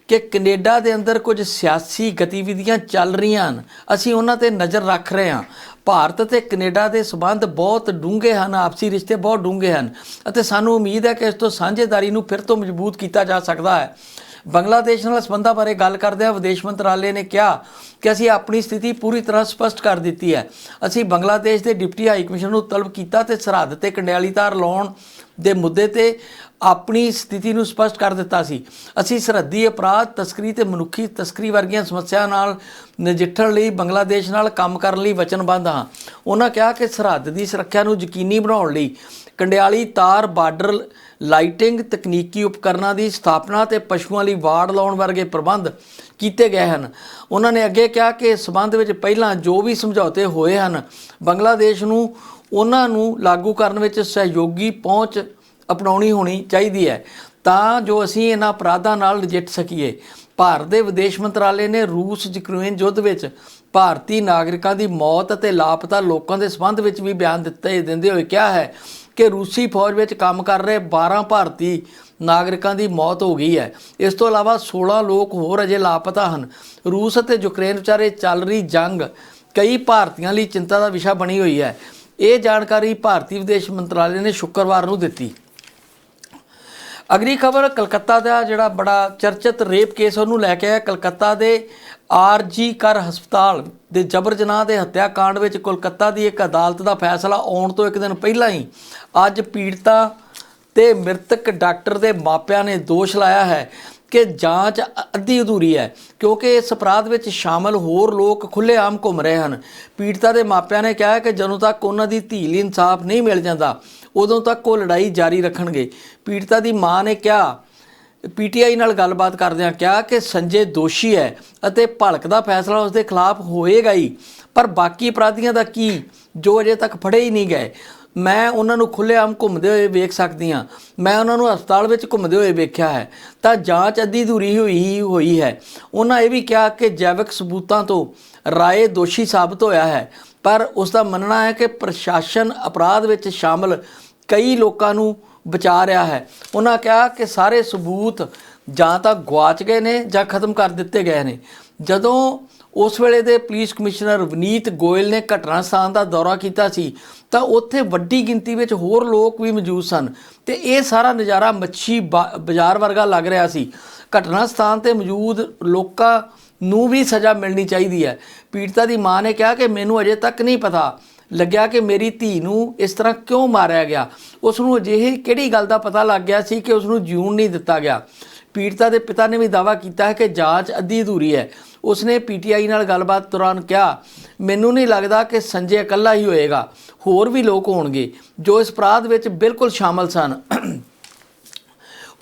ਕਿ ਕੈਨੇਡਾ ਦੇ ਅੰਦਰ ਕੁਝ ਸਿਆਸੀ ਗਤੀਵਿਧੀਆਂ ਚੱਲ ਰਹੀਆਂ ਹਨ। ਅਸੀਂ ਉਹਨਾਂ ਤੇ ਨਜ਼ਰ ਰੱਖ ਰਹੇ ਹਾਂ। ਭਾਰਤ ਤੇ ਕੈਨੇਡਾ ਦੇ ਸਬੰਧ ਬਹੁਤ ਡੂੰਘੇ ਹਨ, ਆਪਸੀ ਰਿਸ਼ਤੇ ਬਹੁਤ ਡੂੰਘੇ ਹਨ ਅਤੇ ਸਾਨੂੰ ਉਮੀਦ ਹੈ ਕਿ ਇਸ ਤੋਂ ਸਾਂਝੇਦਾਰੀ ਨੂੰ ਫਿਰ ਤੋਂ ਮਜ਼ਬੂਤ ਕੀਤਾ ਜਾ ਸਕਦਾ ਹੈ। ਬੰਗਲਾਦੇਸ਼ ਨਾਲ ਸੰਬੰਧਾਂ ਬਾਰੇ ਗੱਲ ਕਰਦਿਆਂ ਵਿਦੇਸ਼ ਮੰਤਰਾਲੇ ਨੇ ਕਿਹਾ ਕਿ ਅਸੀਂ ਆਪਣੀ ਸਥਿਤੀ ਪੂਰੀ ਤਰ੍ਹਾਂ ਸਪਸ਼ਟ ਕਰ ਦਿੱਤੀ ਹੈ। ਅਸੀਂ ਬੰਗਲਾਦੇਸ਼ ਦੇ ਡਿਪਟੀ ਹਾਈ ਕਮਿਸ਼ਨਰ ਨੂੰ ਤਲਬ ਕੀਤਾ ਤੇ ਸਰਹੱਦ ਤੇ ਕੰਡਿਆਲੀ ਤਾਰ ਲਾਉਣ ਦੇ ਮੁੱਦੇ ਤੇ ਆਪਣੀ ਸਥਿਤੀ ਨੂੰ ਸਪਸ਼ਟ ਕਰ ਦਿੱਤਾ ਸੀ। ਅਸੀਂ ਸਰਹੱਦੀ ਅਪਰਾਧ, ਤਸਕਰੀ ਤੇ ਮਨੁੱਖੀ ਤਸਕਰੀ ਵਰਗੀਆਂ ਸਮੱਸਿਆਵਾਂ ਨਾਲ ਨਜਿੱਠਣ ਲਈ ਬੰਗਲਾਦੇਸ਼ ਨਾਲ ਕੰਮ ਕਰਨ ਲਈ ਵਚਨਬੱਧ ਹਾਂ। ਉਹਨਾਂ ਕਿਹਾ ਕਿ ਸਰਹੱਦ ਦੀ ਸੁਰੱਖਿਆ ਨੂੰ ਯਕੀਨੀ ਬਣਾਉਣ ਲਈ ਕੰਡਿਆਲੀ ਤਾਰ, ਬਾਰਡਰ ਲਾਈਟਿੰਗ, ਤਕਨੀਕੀ ਉਪਕਰਨਾਂ ਦੀ ਸਥਾਪਨਾ ਤੇ ਪਸ਼ੂਆਂ ਲਈ ਵਾੜ ਲਾਉਣ ਵਰਗੇ ਪ੍ਰਬੰਧ ਕੀਤੇ ਗਏ ਹਨ। ਉਹਨਾਂ ਨੇ ਅੱਗੇ ਕਿਹਾ ਕਿ ਇਸ ਸਬੰਧ ਵਿੱਚ ਪਹਿਲਾਂ ਜੋ ਵੀ ਸਮਝੌਤੇ ਹੋਏ ਹਨ, ਬੰਗਲਾਦੇਸ਼ ਨੂੰ ਉਹਨਾਂ ਨੂੰ ਲਾਗੂ ਕਰਨ ਵਿੱਚ ਸਹਿਯੋਗੀ ਪਹੁੰਚ ਅਪਣਾਉਣੀ ਹੋਣੀ ਚਾਹੀਦੀ ਹੈ। ਤਾਂ ਜੋ ਅਸੀਂ ਇਹਨਾਂ ਅਪਰਾਧਾਂ ਨਾਲ ਨਜਿੱਠ ਸਕੀਏ। ਭਾਰਤ ਦੇ ਵਿਦੇਸ਼ ਮੰਤਰਾਲੇ ਨੇ ਰੂਸ ਯੂਕਰੇਨ ਯੁੱਧ ਵਿੱਚ ਭਾਰਤੀ ਨਾਗਰਿਕਾਂ ਦੀ ਮੌਤ ਅਤੇ ਲਾਪਤਾ ਲੋਕਾਂ ਦੇ ਸੰਬੰਧ ਵਿੱਚ ਵੀ ਬਿਆਨ ਦਿੱਤੇ ਦਿੰਦੇ ਹੋਏ ਕਿਹਾ ਹੈ ਕਿ ਰੂਸੀ ਫੌਜ ਵਿੱਚ ਕੰਮ ਕਰ ਰਹੇ 12 ਭਾਰਤੀ ਨਾਗਰਿਕਾਂ ਦੀ ਮੌਤ ਹੋ ਗਈ ਹੈ। ਇਸ ਤੋਂ ਇਲਾਵਾ 16 ਲੋਕ ਹੋਰ ਅਜੇ ਲਾਪਤਾ ਹਨ। ਰੂਸ ਅਤੇ ਯੂਕਰੇਨ ਵਿਚਾਰੇ ਚੱਲ ਰਹੀ ਜੰਗ ਕਈ ਭਾਰਤੀਆਂ ਲਈ ਚਿੰਤਾ ਦਾ ਵਿਸ਼ਾ ਬਣੀ ਹੋਈ ਹੈ। ਇਹ ਜਾਣਕਾਰੀ ਭਾਰਤੀ ਵਿਦੇਸ਼ ਮੰਤਰਾਲੇ ਨੇ ਸ਼ੁੱਕਰਵਾਰ ਨੂੰ ਦਿੱਤੀ। ਅਗਲੀ ਖਬਰ, ਕਲਕੱਤਾ ਦਾ ਜਿਹੜਾ ਬੜਾ ਚਰਚਿਤ ਰੇਪ ਕੇਸ ਉਹਨੂੰ ਲੈ ਕੇ ਆਇਆ ਕਲਕੱਤਾ ਦੇ ਆਰਜੀ ਕਰ ਹਸਪਤਾਲ ਦੇ ਜਬਰ ਜਨਾਹ ਦੇ ਹੱਤਿਆ ਕਾਂਡ ਵਿੱਚ ਕੋਲਕਾਤਾ ਦੀ ਇੱਕ ਅਦਾਲਤ ਦਾ ਫੈਸਲਾ ਆਉਣ ਤੋਂ ਇੱਕ ਦਿਨ ਪਹਿਲਾਂ ਹੀ ਅੱਜ ਪੀੜਤਾ ਤੇ ਮ੍ਰਿਤਕ ਡਾਕਟਰ ਦੇ ਮਾਪਿਆਂ ਨੇ ਦੋਸ਼ ਲਾਇਆ ਹੈ ਕਿ ਜਾਂਚ ਅੱਧੀ ਅਧੂਰੀ ਹੈ, ਕਿਉਂਕਿ ਇਸ ਅਪਰਾਧ ਵਿੱਚ ਸ਼ਾਮਲ ਹੋਰ ਲੋਕ ਖੁੱਲ੍ਹੇਆਮ ਘੁੰਮ ਰਹੇ ਹਨ। ਪੀੜਤਾ ਦੇ ਮਾਪਿਆਂ ਨੇ ਕਿਹਾ ਕਿ ਜਦੋਂ ਤੱਕ ਉਹਨਾਂ ਦੀ ਧੀ ਲਈ ਇਨਸਾਫ ਨਹੀਂ ਮਿਲ ਜਾਂਦਾ ਉਦੋਂ ਤੱਕ ਉਹ ਲੜਾਈ ਜਾਰੀ ਰੱਖਣਗੇ। ਪੀੜਤਾ ਦੀ ਮਾਂ ਨੇ ਕਿਹਾ, ਪੀਟੀਆਈ ਨਾਲ ਗੱਲਬਾਤ ਕਰਦਿਆਂ ਕਿਹਾ ਕਿ ਸੰਜੇ ਦੋਸ਼ੀ ਹੈ ਅਤੇ ਭਲਕ ਦਾ ਫੈਸਲਾ ਉਸ ਦੇ ਖਿਲਾਫ ਹੋਏਗਾ ਹੀ। ਪਰ ਬਾਕੀ ਅਪਰਾਧੀਆਂ ਦਾ ਕੀ? ਜੋ ਅਜੇ ਤੱਕ ਫੜੇ ਹੀ ਨਹੀਂ ਗਏ। ਮੈਂ ਉਹਨਾਂ ਨੂੰ ਖੁੱਲ੍ਹੇਆਮ ਘੁੰਮਦੇ ਹੋਏ ਵੇਖ ਸਕਦੀ ਹਾਂ। ਮੈਂ ਉਹਨਾਂ ਨੂੰ ਹਸਪਤਾਲ ਵਿੱਚ ਘੁੰਮਦੇ ਹੋਏ ਵੇਖਿਆ ਹੈ। ਤਾਂ ਜਾਂਚ ਅੱਧੀ ਅਧੂਰੀ ਹੋਈ ਹੀ ਹੋਈ ਹੈ। ਉਹਨਾਂ ਇਹ ਵੀ ਕਿਹਾ ਕਿ ਜੈਵਿਕ ਸਬੂਤਾਂ ਤੋਂ ਰਾਏ ਦੋਸ਼ੀ ਸਾਬਤ ਹੋਇਆ ਹੈ। ਪਰ ਉਸ ਦਾ ਮੰਨਣਾ ਹੈ ਕਿ ਪ੍ਰਸ਼ਾਸਨ ਅਪਰਾਧ ਵਿੱਚ ਸ਼ਾਮਲ ਕਈ ਲੋਕਾਂ ਨੂੰ ਬਚਾ ਰਿਹਾ ਹੈ। ਉਹਨਾਂ ਕਿਹਾ ਕਿ ਸਾਰੇ ਸਬੂਤ ਜਾਂ ਤਾਂ ਗਵਾਚ ਗਏ ਨੇ ਜਾਂ ਖਤਮ ਕਰ ਦਿੱਤੇ ਗਏ ਨੇ। ਜਦੋਂ ਉਸ ਵੇਲੇ ਦੇ ਪੁਲਿਸ ਕਮਿਸ਼ਨਰ ਵਨੀਤ ਗੋਇਲ ਨੇ ਘਟਨਾ ਸਥਾਨ ਦਾ ਦੌਰਾ ਕੀਤਾ ਸੀ, ਤਾਂ ਉੱਥੇ ਵੱਡੀ ਗਿਣਤੀ ਵਿੱਚ ਹੋਰ ਲੋਕ ਵੀ ਮੌਜੂਦ ਸਨ ਤੇ ਇਹ ਸਾਰਾ ਨਜ਼ਾਰਾ ਮੱਛੀ ਬਾ- ਬਾਜ਼ਾਰ ਵਰਗਾ ਲੱਗ ਰਿਹਾ ਸੀ। ਘਟਨਾ ਸਥਾਨ ਤੇ ਮੌਜੂਦ ਲੋਕਾਂ ਨੂੰ ਵੀ ਸਜ਼ਾ ਮਿਲਣੀ ਚਾਹੀਦੀ ਹੈ। ਪੀੜਤਾ ਦੀ ਮਾਂ ਨੇ ਕਿਹਾ ਕਿ ਮੈਨੂੰ ਅਜੇ ਤੱਕ ਨਹੀਂ ਪਤਾ ਲੱਗਿਆ ਕਿ ਮੇਰੀ ਧੀ ਨੂੰ ਇਸ ਤਰ੍ਹਾਂ ਕਿਉਂ ਮਾਰਿਆ ਗਿਆ? ਉਸ ਨੂੰ ਅਜਿਹੀ ਕਿਹੜੀ ਗੱਲ ਦਾ ਪਤਾ ਲੱਗ ਗਿਆ ਸੀ ਕਿ ਉਸ ਨੂੰ ਜਿਉਣ ਨਹੀਂ ਦਿੱਤਾ ਗਿਆ? ਪੀੜਤਾ ਦੇ ਪਿਤਾ ਨੇ ਵੀ ਦਾਅਵਾ ਕੀਤਾ ਹੈ ਕਿ ਜਾਂਚ ਅੱਧੀ ਅਧੂਰੀ ਹੈ। ਉਸਨੇ ਪੀਟੀਆਈ ਨਾਲ ਗੱਲਬਾਤ ਦੌਰਾਨ ਕਿਹਾ, ਮੈਨੂੰ ਨਹੀਂ ਲੱਗਦਾ ਕਿ ਸੰਜੇ ਇਕੱਲਾ ਹੀ ਹੋਏਗਾ। ਹੋਰ ਵੀ ਲੋਕ ਹੋਣਗੇ, ਜੋ ਇਸ ਅਪਰਾਧ ਵਿੱਚ ਬਿਲਕੁਲ ਸ਼ਾਮਲ ਸਨ।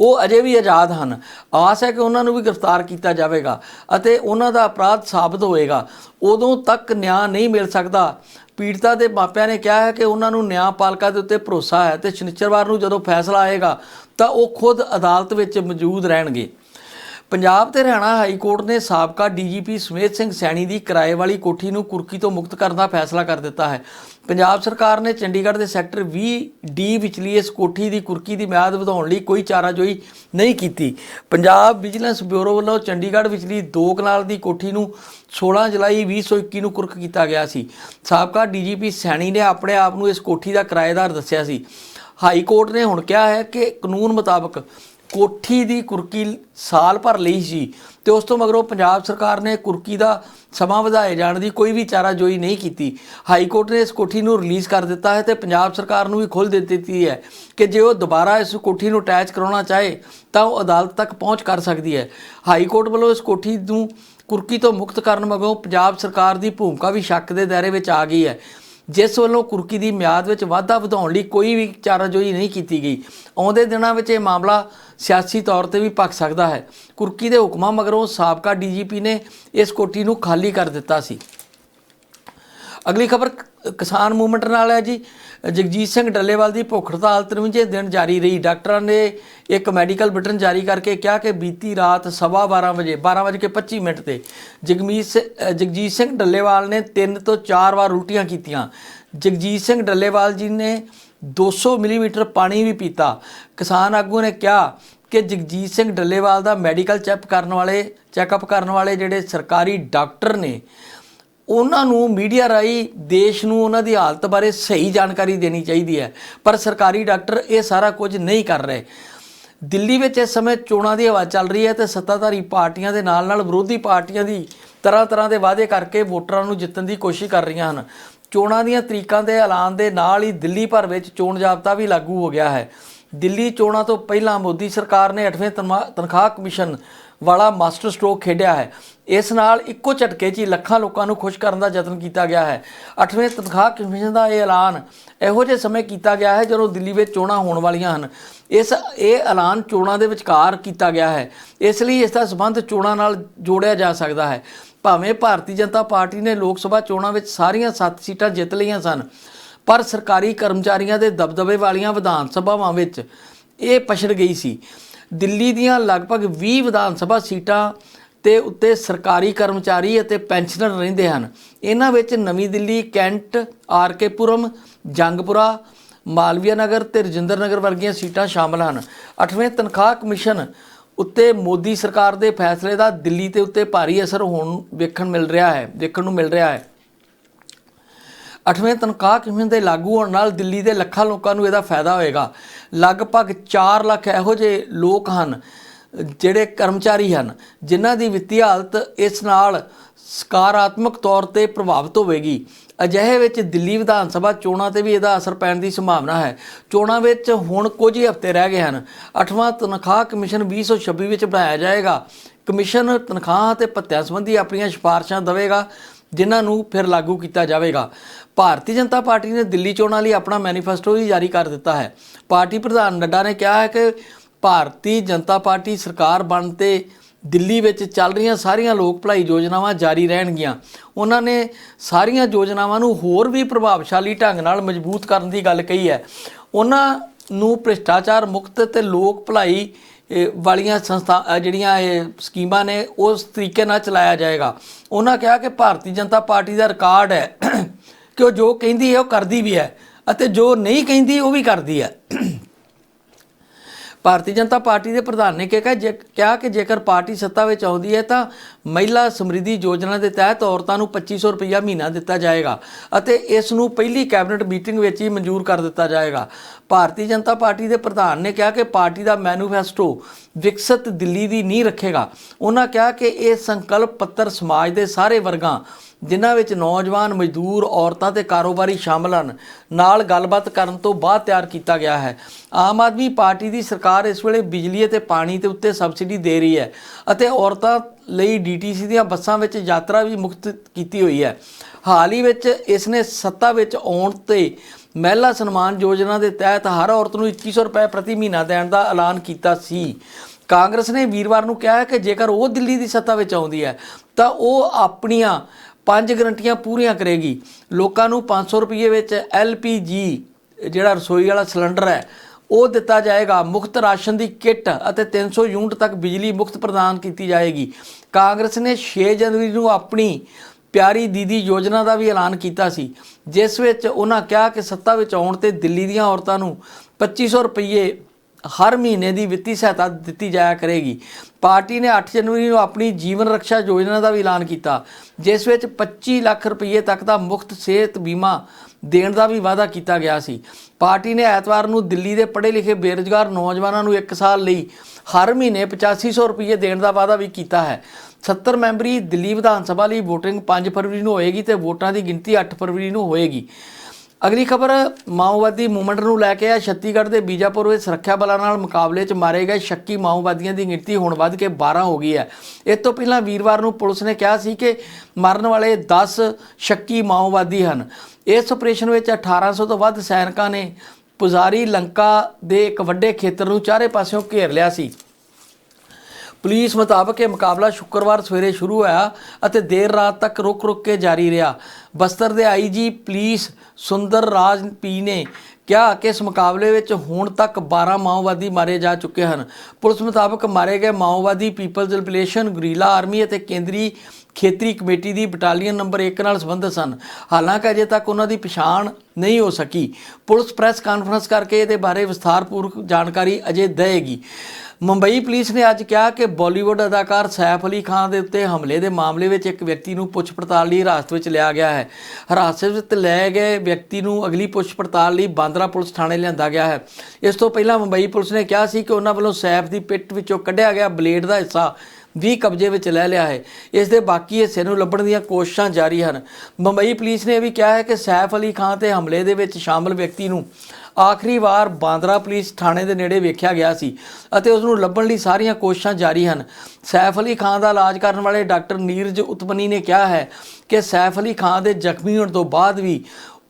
ਉਹ ਅਜੇ ਵੀ ਆਜ਼ਾਦ ਹਨ। ਆਸ ਹੈ ਕਿ ਉਹਨਾਂ ਨੂੰ ਵੀ ਗ੍ਰਿਫਤਾਰ ਕੀਤਾ ਜਾਵੇਗਾ ਅਤੇ ਉਹਨਾਂ ਦਾ ਅਪਰਾਧ ਸਾਬਤ ਹੋਏਗਾ। ਉਦੋਂ ਤੱਕ ਨਿਆਂ ਨਹੀਂ ਮਿਲ ਸਕਦਾ। ਪੀੜਤਾ ਦੇ ਮਾਪਿਆਂ ਨੇ ਕਿਹਾ ਹੈ ਕਿ ਉਹਨਾਂ ਨੂੰ ਨਿਆਂਪਾਲਕਾ ਦੇ ਉੱਤੇ ਭਰੋਸਾ ਹੈ ਤੇ ਸ਼ਨੀਚਰਵਾਰ ਨੂੰ ਜਦੋਂ ਫੈਸਲਾ ਆਏਗਾ ਤਾਂ ਉਹ ਖੁਦ ਅਦਾਲਤ ਵਿੱਚ ਮੌਜੂਦ ਰਹਿਣਗੇ। ਪੰਜਾਬ ਤੇ ਹਰਿਆਣਾ ਹਾਈ ਕੋਰਟ ਨੇ ਸਾਬਕਾ ਡੀਜੀਪੀ ਸਮੇਤ ਸਿੰਘ ਸੈਣੀ ਦੀ ਕਿਰਾਏ ਵਾਲੀ ਕੋਠੀ ਨੂੰ ਕੁਰਕੀ ਤੋਂ ਮੁਕਤ ਕਰਨ ਦਾ ਫੈਸਲਾ ਕਰ ਦਿੱਤਾ ਹੈ। ਪੰਜਾਬ ਸਰਕਾਰ ਨੇ ਚੰਡੀਗੜ੍ਹ ਦੇ ਸੈਕਟਰ 20 ਡੀ ਵਿਚਲੀ ਇਸ ਕੋਠੀ ਦੀ ਕੁਰਕੀ ਦੀ ਮਿਆਦ ਵਧਾਉਣ ਲਈ ਕੋਈ ਚਾਰਾਜੋਈ ਨਹੀਂ ਕੀਤੀ। ਪੰਜਾਬ ਵਿਜੀਲੈਂਸ ਬਿਊਰੋ ਵੱਲੋਂ ਚੰਡੀਗੜ੍ਹ ਵਿਚਲੀ 2 ਕਨਾਲ ਦੀ ਕੋਠੀ ਨੂੰ 16 ਜੁਲਾਈ 2021 ਨੂੰ ਕੁਰਕ ਕੀਤਾ ਗਿਆ ਸੀ। ਸਾਬਕਾ ਡੀਜੀਪੀ ਸੈਣੀ ਨੇ ਆਪਣੇ ਆਪ ਨੂੰ ਇਸ ਕੋਠੀ ਦਾ ਕਿਰਾਏਦਾਰ ਦੱਸਿਆ ਸੀ। ਹਾਈ ਕੋਰਟ ਨੇ ਹੁਣ ਕਿਹਾ ਹੈ ਕਿ ਕਾਨੂੰਨ ਮੁਤਾਬਕ ਕੋਠੀ ਦੀ ਕੁਰਕੀ ਸਾਲ ਭਰ ਲਈ ਸੀ ਤੇ ਉਸ ਤੋਂ ਮਗਰੋਂ ਪੰਜਾਬ ਸਰਕਾਰ ਨੇ ਕੁਰਕੀ ਦਾ ਸਮਾਂ ਵਧਾਏ ਜਾਣ ਦੀ ਕੋਈ ਵੀ ਚਾਰਾਜੋਈ ਨਹੀਂ ਕੀਤੀ। ਹਾਈ ਕੋਰਟ ਨੇ ਇਸ ਕੋਠੀ ਨੂੰ ਰਿਲੀਜ਼ ਕਰ ਦਿੱਤਾ ਹੈ ਤੇ ਪੰਜਾਬ ਸਰਕਾਰ ਨੂੰ ਵੀ ਖੁੱਲ੍ਹ ਦੇ ਦਿੱਤੀ ਹੈ ਕਿ ਜੇ ਉਹ ਦੁਬਾਰਾ ਇਸ ਕੋਠੀ ਨੂੰ ਅਟੈਚ ਕਰਾਉਣਾ ਚਾਹੇ ਤਾਂ ਉਹ ਅਦਾਲਤ ਤੱਕ ਪਹੁੰਚ ਕਰ ਸਕਦੀ ਹੈ। ਹਾਈ ਕੋਰਟ ਵੱਲੋਂ ਇਸ ਕੋਠੀ ਨੂੰ ਕੁਰਕੀ ਤੋਂ ਮੁਕਤ ਕਰਨ ਮਗਰੋਂ ਪੰਜਾਬ ਸਰਕਾਰ ਦੀ ਭੂਮਿਕਾ ਵੀ ਸ਼ੱਕ ਦੇ ਦਾਇਰੇ ਵਿੱਚ ਆ ਗਈ ਹੈ। ਜਿਸ ਵੱਲੋਂ ਕੁਰਕੀ ਦੀ ਮਿਆਦ ਵਿੱਚ ਵਾਧਾ ਵਧਾਉਣ ਲਈ ਕੋਈ ਵੀ ਚਾਰਾਜੋਈ ਨਹੀਂ ਕੀਤੀ ਗਈ। ਆਉਂਦੇ ਦਿਨਾਂ ਵਿੱਚ ਇਹ ਮਾਮਲਾ ਸਿਆਸੀ ਤੌਰ ਤੇ ਵੀ ਭਖ ਸਕਦਾ ਹੈ। ਕੁਰਕੀ ਦੇ ਹੁਕਮਾਂ ਮਗਰੋਂ ਸਾਬਕਾ ਡੀਜੀਪੀ ਨੇ ਇਸ ਕੋਠੀ ਨੂੰ ਖਾਲੀ ਕਰ ਦਿੱਤਾ ਸੀ। ਅਗਲੀ ਖਬਰ ਕਿਸਾਨ ਮੂਵਮੈਂਟ ਨਾਲ ਹੈ ਜੀ। ਜਗਜੀਤ ਸਿੰਘ ਡੱਲੇਵਾਲ ਦੀ ਭੁੱਖ ਹੜਤਾਲ 53 ਦਿਨ ਜਾਰੀ ਰਹੀ। ਡਾਕਟਰਾਂ ਨੇ ਇੱਕ ਮੈਡੀਕਲ ਬੁਲੇਟਿਨ ਜਾਰੀ ਕਰਕੇ ਕਿਹਾ ਕਿ ਬੀਤੀ ਰਾਤ ਸਵਾ 12 ਵਜੇ 12 ਵਜੇ ਕੇ 25 ਮਿੰਟ ਤੇ ਜਗਮੀਤ ਸਿ- ਜਗਜੀਤ ਸਿੰਘ ਡੱਲੇਵਾਲ ਨੇ 3 ਤੋਂ 4 ਵਾਰ ਉਲਟੀਆਂ ਕੀਤੀਆਂ। ਜਗਜੀਤ ਸਿੰਘ ਡੱਲੇਵਾਲ ਜੀ ਨੇ 200 ਮਿਲੀਮੀਟਰ ਪਾਣੀ ਵੀ ਪੀਤਾ। ਕਿਸਾਨ ਆਗੂ ਨੇ ਕਿਹਾ ਕਿ ਜਗਜੀਤ ਸਿੰਘ ਡੱਲੇਵਾਲ ਦਾ ਮੈਡੀਕਲ ਚੈੱਕ ਕਰਨ ਵਾਲੇ, ਚੈੱਕਅਪ ਕਰਨ ਵਾਲੇ ਜਿਹੜੇ ਸਰਕਾਰੀ ਡਾਕਟਰ ਨੇ ਉਹਨਾਂ ਨੂੰ ਮੀਡੀਆ ਰਾਹੀਂ ਦੇਸ਼ ਨੂੰ ਉਹਨਾਂ ਦੀ ਹਾਲਤ ਬਾਰੇ ਸਹੀ ਜਾਣਕਾਰੀ ਦੇਣੀ ਚਾਹੀਦੀ ਹੈ। ਪਰ ਸਰਕਾਰੀ ਡਾਕਟਰ ਇਹ ਸਾਰਾ ਕੁਝ ਨਹੀਂ ਕਰ ਰਹੇ। ਦਿੱਲੀ ਵਿੱਚ ਇਸ ਸਮੇਂ ਚੋਣਾਂ ਦੀ ਹਵਾ ਚੱਲ ਰਹੀ ਹੈ ਤੇ ਸੱਤਾਧਾਰੀ ਪਾਰਟੀਆਂ ਦੇ ਨਾਲ ਨਾਲ ਵਿਰੋਧੀ ਪਾਰਟੀਆਂ ਦੀ ਤਰ੍ਹਾਂ ਤਰ੍ਹਾਂ ਦੇ ਵਾਅਦੇ ਕਰਕੇ ਵੋਟਰਾਂ ਨੂੰ ਜਿੱਤਣ ਦੀ ਕੋਸ਼ਿਸ਼ ਕਰ ਰਹੀਆਂ ਹਨ। ਚੋਣਾਂ ਦੀਆਂ ਤਰੀਕਾਂ ਦੇ ਐਲਾਨ ਦੇ ਨਾਲ ਹੀ ਦਿੱਲੀ ਭਰ ਵਿੱਚ ਚੋਣ ਜ਼ਾਬਤਾ ਵੀ ਲਾਗੂ ਹੋ ਗਿਆ ਹੈ। ਦਿੱਲੀ ਚੋਣਾਂ ਤੋਂ ਪਹਿਲਾਂ ਮੋਦੀ ਸਰਕਾਰ ਨੇ 8ਵੇਂ ਤਨਮਾ- ਤਨਖਾਹ ਕਮਿਸ਼ਨ ਵਾਲਾ ਮਾਸਟਰ ਸਟ੍ਰੋਕ ਖੇਡਿਆ ਹੈ। ਇਸ ਨਾਲ ਇੱਕੋ ਝਟਕੇ 'ਚ ਹੀ ਲੱਖਾਂ ਲੋਕਾਂ ਨੂੰ ਖੁਸ਼ ਕਰਨ ਦਾ ਯਤਨ ਕੀਤਾ ਗਿਆ ਹੈ। 8ਵੇਂ ਤਨਖਾਹ ਕਮਿਸ਼ਨ ਦਾ ਇਹ ਐਲਾਨ ਇਹੋ ਜਿਹੇ ਸਮੇਂ ਕੀਤਾ ਗਿਆ ਹੈ ਜਦੋਂ ਦਿੱਲੀ ਵਿੱਚ ਚੋਣਾਂ ਹੋਣ ਵਾਲੀਆਂ ਹਨ। ਇਸ, ਇਹ ਐਲਾਨ ਚੋਣਾਂ ਦੇ ਵਿਚਕਾਰ ਕੀਤਾ ਗਿਆ ਹੈ। ਇਸ ਲਈ ਇਸ ਦਾ ਸਬੰਧ ਚੋਣਾਂ ਨਾਲ ਜੋੜਿਆ ਜਾ ਸਕਦਾ ਹੈ। ਭਾਵੇਂ ਭਾਰਤੀ ਜਨਤਾ ਪਾਰਟੀ ਨੇ ਲੋਕ ਸਭਾ ਚੋਣਾਂ ਵਿੱਚ ਸਾਰੀਆਂ 7 ਸੀਟਾਂ ਜਿੱਤ ਲਈਆਂ ਸਨ, ਪਰ ਸਰਕਾਰੀ ਕਰਮਚਾਰੀਆਂ ਦੇ ਦਬਦਬੇ ਵਾਲੀਆਂ ਵਿਧਾਨ ਸਭਾਵਾਂ ਵਿੱਚ ਇਹ ਪਛੜ ਗਈ ਸੀ। ਦਿੱਲੀ ਦੀਆਂ ਲਗਭਗ 20 ਵਿਧਾਨ ਸਭਾ ਸੀਟਾਂ ਤੇ ਉੱਤੇ ਸਰਕਾਰੀ ਕਰਮਚਾਰੀ ਅਤੇ ਪੈਨਸ਼ਨਰ ਰਹਿੰਦੇ ਹਨ। ਇਹਨਾਂ ਵਿੱਚ ਨਵੀਂ ਦਿੱਲੀ, ਕੈਂਟ ਆਰਕੇਪੁਰਮ ਜੰਗਪੁਰਾ, ਮਾਲਵੀਆ ਨਗਰ ਤੇ ਰਜਿੰਦਰ ਨਗਰ ਵਰਗੀਆਂ ਸੀਟਾਂ ਸ਼ਾਮਲ ਹਨ। 8ਵੇਂ ਤਨਖਾਹ ਕਮਿਸ਼ਨ ਉੱਤੇ ਮੋਦੀ ਸਰਕਾਰ ਦੇ ਫੈਸਲੇ ਦਾ ਦਿੱਲੀ ਤੇ ਉੱਤੇ ਭਾਰੀ ਅਸਰ ਹੋਣ ਵੇਖਣ ਮਿਲ ਰਿਹਾ ਹੈ ਦੇਖਣ ਨੂੰ ਮਿਲ ਰਿਹਾ ਹੈ। ਅੱਠਵੇਂ ਤਨਖਾਹ ਕਮਿਸ਼ਨ ਦੇ ਲਾਗੂ ਹੋਣ ਨਾਲ ਦਿੱਲੀ ਦੇ ਲੱਖਾਂ ਲੋਕਾਂ ਨੂੰ ਇਹਦਾ ਫਾਇਦਾ ਹੋਏਗਾ। ਲਗਭਗ 4 ਲੱਖ ਇਹੋ ਜਿਹੇ ਲੋਕ ਹਨ ਜਿਹੜੇ ਕਰਮਚਾਰੀ ਹਨ, ਜਿਨ੍ਹਾਂ ਦੀ ਵਿੱਤੀ ਹਾਲਤ ਇਸ ਨਾਲ ਸਕਾਰਾਤਮਕ ਤੌਰ ਤੇ ਪ੍ਰਭਾਵਿਤ ਹੋਵੇਗੀ। ਅਜਿਹੇ ਵਿੱਚ ਦਿੱਲੀ ਵਿਧਾਨ ਸਭਾ ਚੋਣਾਂ ਤੇ ਵੀ ਇਹਦਾ ਅਸਰ ਪੈਣ ਦੀ ਸੰਭਾਵਨਾ ਹੈ। ਚੋਣਾਂ ਵਿੱਚ ਹੁਣ ਕੁਝ ਹੀ ਹਫ਼ਤੇ ਰਹਿ ਗਏ ਹਨ। ਅੱਠਵਾਂ ਤਨਖਾਹ ਕਮਿਸ਼ਨ 2026 ਵਿੱਚ ਬਣਾਇਆ ਜਾਏਗਾ। ਕਮਿਸ਼ਨ ਤਨਖਾਹਾਂ ਤੇ ਭੱਤਿਆਂ ਸੰਬੰਧੀ ਆਪਣੀਆਂ ਸਿਫਾਰਸ਼ਾਂ ਦੇਵੇਗਾ, ਜਿਨ੍ਹਾਂ ਨੂੰ ਫਿਰ ਲਾਗੂ ਕੀਤਾ ਜਾਵੇਗਾ। ਭਾਰਤੀ ਜਨਤਾ ਪਾਰਟੀ ਨੇ ਦਿੱਲੀ ਚੋਣਾਂ ਲਈ ਆਪਣਾ ਮੈਨੀਫੈਸਟੋ ਵੀ ਜਾਰੀ ਕਰ ਦਿੱਤਾ ਹੈ। ਪਾਰਟੀ ਪ੍ਰਧਾਨ ਨੱਡਾ ਨੇ ਕਿਹਾ ਹੈ ਕਿ ਭਾਰਤੀ ਜਨਤਾ ਪਾਰਟੀ ਸਰਕਾਰ ਬਣ ਤੇ ਦਿੱਲੀ ਵਿੱਚ ਚੱਲ ਰਹੀਆਂ ਸਾਰੀਆਂ ਲੋਕ ਭਲਾਈ ਯੋਜਨਾਵਾਂ ਜਾਰੀ ਰਹਿਣਗੀਆਂ। ਉਹਨਾਂ ਨੇ ਸਾਰੀਆਂ ਯੋਜਨਾਵਾਂ ਨੂੰ ਹੋਰ ਵੀ ਪ੍ਰਭਾਵਸ਼ਾਲੀ ਢੰਗ ਨਾਲ ਮਜ਼ਬੂਤ ਕਰਨ ਦੀ ਗੱਲ ਕਹੀ ਹੈ। ਉਹਨਾਂ ਨੂੰ ਭ੍ਰਿਸ਼ਟਾਚਾਰ ਮੁਕਤ ਤੇ ਲੋਕ ਭਲਾਈ ਵਾਲੀਆਂ ਸੰਸਥਾ ਜਿਹੜੀਆਂ ਇਹ ਸਕੀਮਾਂ ਨੇ, ਉਸ ਤਰੀਕੇ ਨਾਲ ਚਲਾਇਆ ਜਾਏਗਾ। ਉਹਨਾਂ ਕਿਹਾ ਕਿ ਭਾਰਤੀ ਜਨਤਾ ਪਾਰਟੀ ਦਾ ਰਿਕਾਰਡ ਹੈ ਕਿ ਉਹ ਜੋ ਕਹਿੰਦੀ ਹੈ ਉਹ ਕਰਦੀ ਵੀ ਹੈ ਅਤੇ ਜੋ ਨਹੀਂ ਕਹਿੰਦੀ ਉਹ ਵੀ ਕਰਦੀ ਹੈ। ਭਾਰਤੀ ਜਨਤਾ ਪਾਰਟੀ ਦੇ ਪ੍ਰਧਾਨ ਨੇ ਕਿਹਾ ਜੇ ਕਿਹਾ ਕਿ ਜੇਕਰ ਪਾਰਟੀ ਸੱਤਾ ਵਿੱਚ ਆਉਂਦੀ ਹੈ ਤਾਂ ਮਹਿਲਾ ਸਮਰਿੱਧੀ ਯੋਜਨਾ ਦੇ ਤਹਿਤ ਔਰਤਾਂ ਨੂੰ 2500 ਰੁਪਇਆ ਮਹੀਨਾ ਦਿੱਤਾ ਜਾਏਗਾ ਅਤੇ ਇਸ ਨੂੰ ਪਹਿਲੀ ਕੈਬਨਿਟ ਮੀਟਿੰਗ ਵਿੱਚ ਹੀ ਮਨਜ਼ੂਰ ਕਰ ਦਿੱਤਾ ਜਾਏਗਾ। ਭਾਰਤੀ ਜਨਤਾ ਪਾਰਟੀ ਦੇ ਪ੍ਰਧਾਨ ਨੇ ਕਿਹਾ ਕਿ ਪਾਰਟੀ ਦਾ ਮੈਨੀਫੈਸਟੋ ਵਿਕਸਿਤ ਦਿੱਲੀ ਦੀ ਨੀਂਹ ਰੱਖੇਗਾ। ਉਹਨਾਂ ਕਿਹਾ ਕਿ ਇਹ ਸੰਕਲਪ ਪੱਤਰ ਸਮਾਜ ਦੇ ਸਾਰੇ ਵਰਗਾਂ ਜਿਨ੍ਹਾਂ ਵਿੱਚ ਨੌਜਵਾਨ, ਮਜ਼ਦੂਰ, ਔਰਤਾਂ ਤੇ ਕਾਰੋਬਾਰੀ ਸ਼ਾਮਲ ਹਨ। ਨਾਲ ਗੱਲਬਾਤ ਕਰਨ ਤੋਂ ਬਾਅਦ ਤਿਆਰ ਕੀਤਾ ਗਿਆ ਹੈ। ਆਮ ਆਦਮੀ ਪਾਰਟੀ ਦੀ ਸਰਕਾਰ ਇਸ ਵੇਲੇ ਬਿਜਲੀ ਅਤੇ ਪਾਣੀ ਦੇ ਉੱਤੇ ਸਬਸਿਡੀ ਦੇ ਰਹੀ ਹੈ ਅਤੇ ਔਰਤਾਂ ਲਈ ਡੀਟੀਸੀ ਦੀਆਂ ਬੱਸਾਂ ਵਿੱਚ ਯਾਤਰਾ ਵੀ ਮੁਕਤ ਕੀਤੀ ਹੋਈ ਹੈ। ਹਾਲ ਹੀ ਵਿੱਚ ਇਸ ਨੇ ਸੱਤਾ ਵਿੱਚ ਆਉਣ ਤੇ ਮਹਿਲਾ ਸਨਮਾਨ ਯੋਜਨਾ ਦੇ ਤਹਿਤ ਹਰ ਔਰਤ ਨੂੰ 2100 ਰੁਪਏ ਪ੍ਰਤੀ ਮਹੀਨਾ ਦੇਣ ਦਾ ਐਲਾਨ ਕੀਤਾ ਸੀ। ਕਾਂਗਰਸ ਨੇ ਵੀਰਵਾਰ ਨੂੰ ਕਿਹਾ ਹੈ ਕਿ ਜੇਕਰ ਉਹ ਦਿੱਲੀ ਦੀ ਸੱਤਾ ਵਿੱਚ ਆਉਂਦੀ ਹੈ, ਤਾਂ ਉਹ ਆਪਣੀਆਂ ਪੰਜ ਗਰੰਟੀਆਂ ਪੂਰੀਆਂ ਕਰੇਗੀ। ਲੋਕਾਂ ਨੂੰ 500 ਰੁਪਏ ਵਿੱਚ LPG ਜਿਹੜਾ ਰਸੋਈ ਵਾਲਾ ਸਿਲੰਡਰ ਹੈ, ਉਹ ਦਿੱਤਾ ਜਾਏਗਾ। ਮੁਫਤ ਰਾਸ਼ਨ ਦੀ ਕਿੱਟ ਅਤੇ 300 ਯੂਨਿਟ ਤੱਕ ਬਿਜਲੀ ਮੁਫਤ ਪ੍ਰਦਾਨ ਕੀਤੀ ਜਾਏਗੀ। ਕਾਂਗਰਸ ਨੇ 6 ਜਨਵਰੀ ਨੂੰ ਆਪਣੀ ਪਿਆਰੀ ਦੀਦੀ ਯੋਜਨਾ ਦਾ ਵੀ ਐਲਾਨ ਕੀਤਾ ਸੀ, ਜਿਸ ਵਿੱਚ ਉਹਨਾਂ ਕਿਹਾ ਕਿ ਸੱਤਾ ਵਿੱਚ ਆਉਣ ਤੇ ਦਿੱਲੀ ਦੀਆਂ ਔਰਤਾਂ ਨੂੰ 2500 ਰੁਪਏ ਹਰ ਮਹੀਨੇ ਦੀ ਵਿੱਤੀ ਸਹਾਇਤਾ ਦਿੱਤੀ ਜਾਇਆ ਕਰੇਗੀ। ਪਾਰਟੀ ਨੇ 8 ਜਨਵਰੀ ਨੂੰ ਆਪਣੀ ਜੀਵਨ ਰੱਖਿਆ ਯੋਜਨਾ ਦਾ ਵੀ ਐਲਾਨ ਕੀਤਾ, ਜਿਸ ਵਿੱਚ 25 ਲੱਖ ਰੁਪਏ ਤੱਕ ਦਾ ਮੁਫਤ ਸਿਹਤ ਬੀਮਾ ਦੇਣ ਦਾ ਵੀ ਵਾਅਦਾ ਕੀਤਾ ਗਿਆ ਸੀ। ਪਾਰਟੀ ਨੇ ਐਤਵਾਰ ਨੂੰ ਦਿੱਲੀ ਦੇ ਪੜ੍ਹੇ ਲਿਖੇ ਬੇਰੁਜ਼ਗਾਰ ਨੌਜਵਾਨਾਂ ਨੂੰ 1 ਸਾਲ ਲਈ ਹਰ ਮਹੀਨੇ 8500 ਰੁਪਏ ਦੇਣ ਦਾ ਵਾਅਦਾ ਵੀ ਕੀਤਾ ਹੈ। 70 ਮੈਂਬਰੀ ਦਿੱਲੀ ਵਿਧਾਨ ਸਭਾ ਲਈ VOTING 5 ਫਰਵਰੀ ਨੂੰ ਹੋਏਗੀ ਤੇ ਵੋਟਾਂ ਦੀ ਗਿਣਤੀ 8 ਫਰਵਰੀ ਨੂੰ ਹੋਏਗੀ। ਅਗਲੀ ਖਬਰ, ਮਾਓਵਾਦੀ ਮੂਵਮੈਂਟ ਨੂੰ ਲੈ ਕੇ ਆ ਛੱਤੀਗੜ੍ਹ ਦੇ ਬੀਜਾਪੁਰ ਵਿੱਚ ਸੁਰੱਖਿਆ ਬਲਾਂ ਨਾਲ ਮੁਕਾਬਲੇ 'ਚ ਮਾਰੇ ਗਏ ਸ਼ੱਕੀ ਮਾਓਵਾਦੀਆਂ ਦੀ ਗਿਣਤੀ ਹੁਣ ਵੱਧ ਕੇ 12 ਹੋ ਗਈ ਹੈ। ਇਸ ਤੋਂ ਪਹਿਲਾਂ ਵੀਰਵਾਰ ਨੂੰ ਪੁਲਿਸ ਨੇ ਕਿਹਾ ਸੀ ਕਿ ਮਰਨ ਵਾਲੇ 10 ਸ਼ੱਕੀ ਮਾਓਵਾਦੀ ਹਨ। ਇਸ ਆਪਰੇਸ਼ਨ ਵਿੱਚ 1800 ਤੋਂ ਵੱਧ ਸੈਨਿਕਾਂ ਨੇ ਪੁਜ਼ਾਰੀ ਲੰਕਾ ਦੇ ਇੱਕ ਵੱਡੇ ਖੇਤਰ ਨੂੰ ਚਾਰੇ ਪਾਸਿਓਂ ਘੇਰ ਲਿਆ ਸੀ। ਪੁਲਿਸ ਮੁਤਾਬਕ ਇਹ ਮੁਕਾਬਲਾ ਸ਼ੁੱਕਰਵਾਰ ਸਵੇਰੇ ਸ਼ੁਰੂ ਹੋਇਆ ਅਤੇ ਦੇਰ ਰਾਤ ਤੱਕ ਰੁਕ-ਰੁਕ ਕੇ ਜਾਰੀ ਰਿਹਾ। ਬਸਤਰ ਦੇ ਆਈਜੀ ਪੁਲਿਸ ਸੁੰਦਰ ਰਾਜ ਪੀ ਨੇ ਕਿਹਾ ਕਿ ਇਸ ਮੁਕਾਬਲੇ ਵਿੱਚ ਹੁਣ ਤੱਕ 12 ਮਾਓਵਾਦੀ ਮਾਰੇ ਜਾ ਚੁੱਕੇ ਹਨ। ਪੁਲਿਸ ਮੁਤਾਬਕ ਮਾਰੇ ਗਏ ਮਾਓਵਾਦੀ ਪੀਪਲਜ਼ ਲਿਬਰੇਸ਼ਨ ਗੁਰੀਲਾ ਆਰਮੀ ਅਤੇ ਕੇਂਦਰੀ ਖੇਤਰੀ ਕਮੇਟੀ ਦੀ ਬਟਾਲੀਅਨ ਨੰਬਰ 1 ਨਾਲ ਸੰਬੰਧਿਤ ਸਨ। ਹਾਲਾਂਕਿ ਅਜੇ ਤੱਕ ਉਹਨਾਂ ਦੀ ਪਛਾਣ ਨਹੀਂ ਹੋ ਸਕੀ। ਪੁਲਿਸ ਪ੍ਰੈਸ ਕਾਨਫਰੰਸ ਕਰਕੇ ਇਹਦੇ ਬਾਰੇ ਵਿਸਥਾਰਪੂਰਵਕ ਜਾਣਕਾਰੀ ਅਜੇ ਦੇਵੇਗੀ। ਮੁੰਬਈ ਪੁਲਿਸ ਨੇ ਅੱਜ ਕਿਹਾ ਕਿ ਬਾਲੀਵੁੱਡ ਅਦਾਕਾਰ ਸੈਫ ਅਲੀ ਖਾਨ ਦੇ ਉੱਤੇ ਹਮਲੇ ਦੇ ਮਾਮਲੇ ਵਿੱਚ ਇੱਕ ਵਿਅਕਤੀ ਨੂੰ ਪੁੱਛ ਪੜਤਾਲ ਲਈ ਹਿਰਾਸਤ ਵਿੱਚ ਲਿਆ ਗਿਆ ਹੈ। ਹਿਰਾਸਤ ਵਿੱਚ ਲੈ ਗਏ ਵਿਅਕਤੀ ਨੂੰ ਅਗਲੀ ਪੁੱਛ ਪੜਤਾਲ ਲਈ ਬਾਂਦਰਾ ਪੁਲਿਸ ਥਾਣੇ ਲਿਆਂਦਾ ਗਿਆ ਹੈ। ਇਸ ਤੋਂ ਪਹਿਲਾਂ ਮੁੰਬਈ ਪੁਲਿਸ ਨੇ ਕਿਹਾ ਸੀ ਕਿ ਉਹਨਾਂ ਵੱਲੋਂ ਸੈਫ ਦੀ ਪਿੱਠ ਵਿੱਚੋਂ ਕੱਢਿਆ ਗਿਆ ਬਲੇਡ ਦਾ ਹਿੱਸਾ ਵੀ ਕਬਜ਼ੇ ਵਿੱਚ ਲੈ ਲਿਆ ਹੈ। ਇਸ ਦੇ ਬਾਕੀ ਹਿੱਸੇ ਨੂੰ ਲੱਭਣ ਦੀਆਂ ਕੋਸ਼ਿਸ਼ਾਂ ਜਾਰੀ ਹਨ। ਮੁੰਬਈ ਪੁਲਿਸ ਨੇ ਇਹ ਵੀ ਕਿਹਾ ਹੈ ਕਿ ਸੈਫ ਅਲੀ ਖਾਨ ਤੇ ਹਮਲੇ ਦੇ ਵਿੱਚ ਸ਼ਾਮਲ ਵਿਅਕਤੀ ਨੂੰ ਆਖਰੀ ਵਾਰ ਬਾਂਦਰਾ ਪੁਲਿਸ ਥਾਣੇ ਦੇ ਨੇੜੇ ਵੇਖਿਆ ਗਿਆ ਸੀ ਅਤੇ ਉਸ ਨੂੰ ਲੱਭਣ ਲਈ ਸਾਰੀਆਂ ਕੋਸ਼ਿਸ਼ਾਂ ਜਾਰੀ ਹਨ। ਸੈਫ ਅਲੀ ਖਾਨ ਦਾ ਇਲਾਜ ਕਰਨ ਵਾਲੇ ਡਾਕਟਰ ਨੀਰਜ ਉਤਪਨੀ ਨੇ ਕਿਹਾ ਹੈ ਕਿ ਸੈਫ ਅਲੀ ਖਾਨ ਦੇ ਜ਼ਖਮੀ ਹੋਣ ਤੋਂ ਬਾਅਦ ਵੀ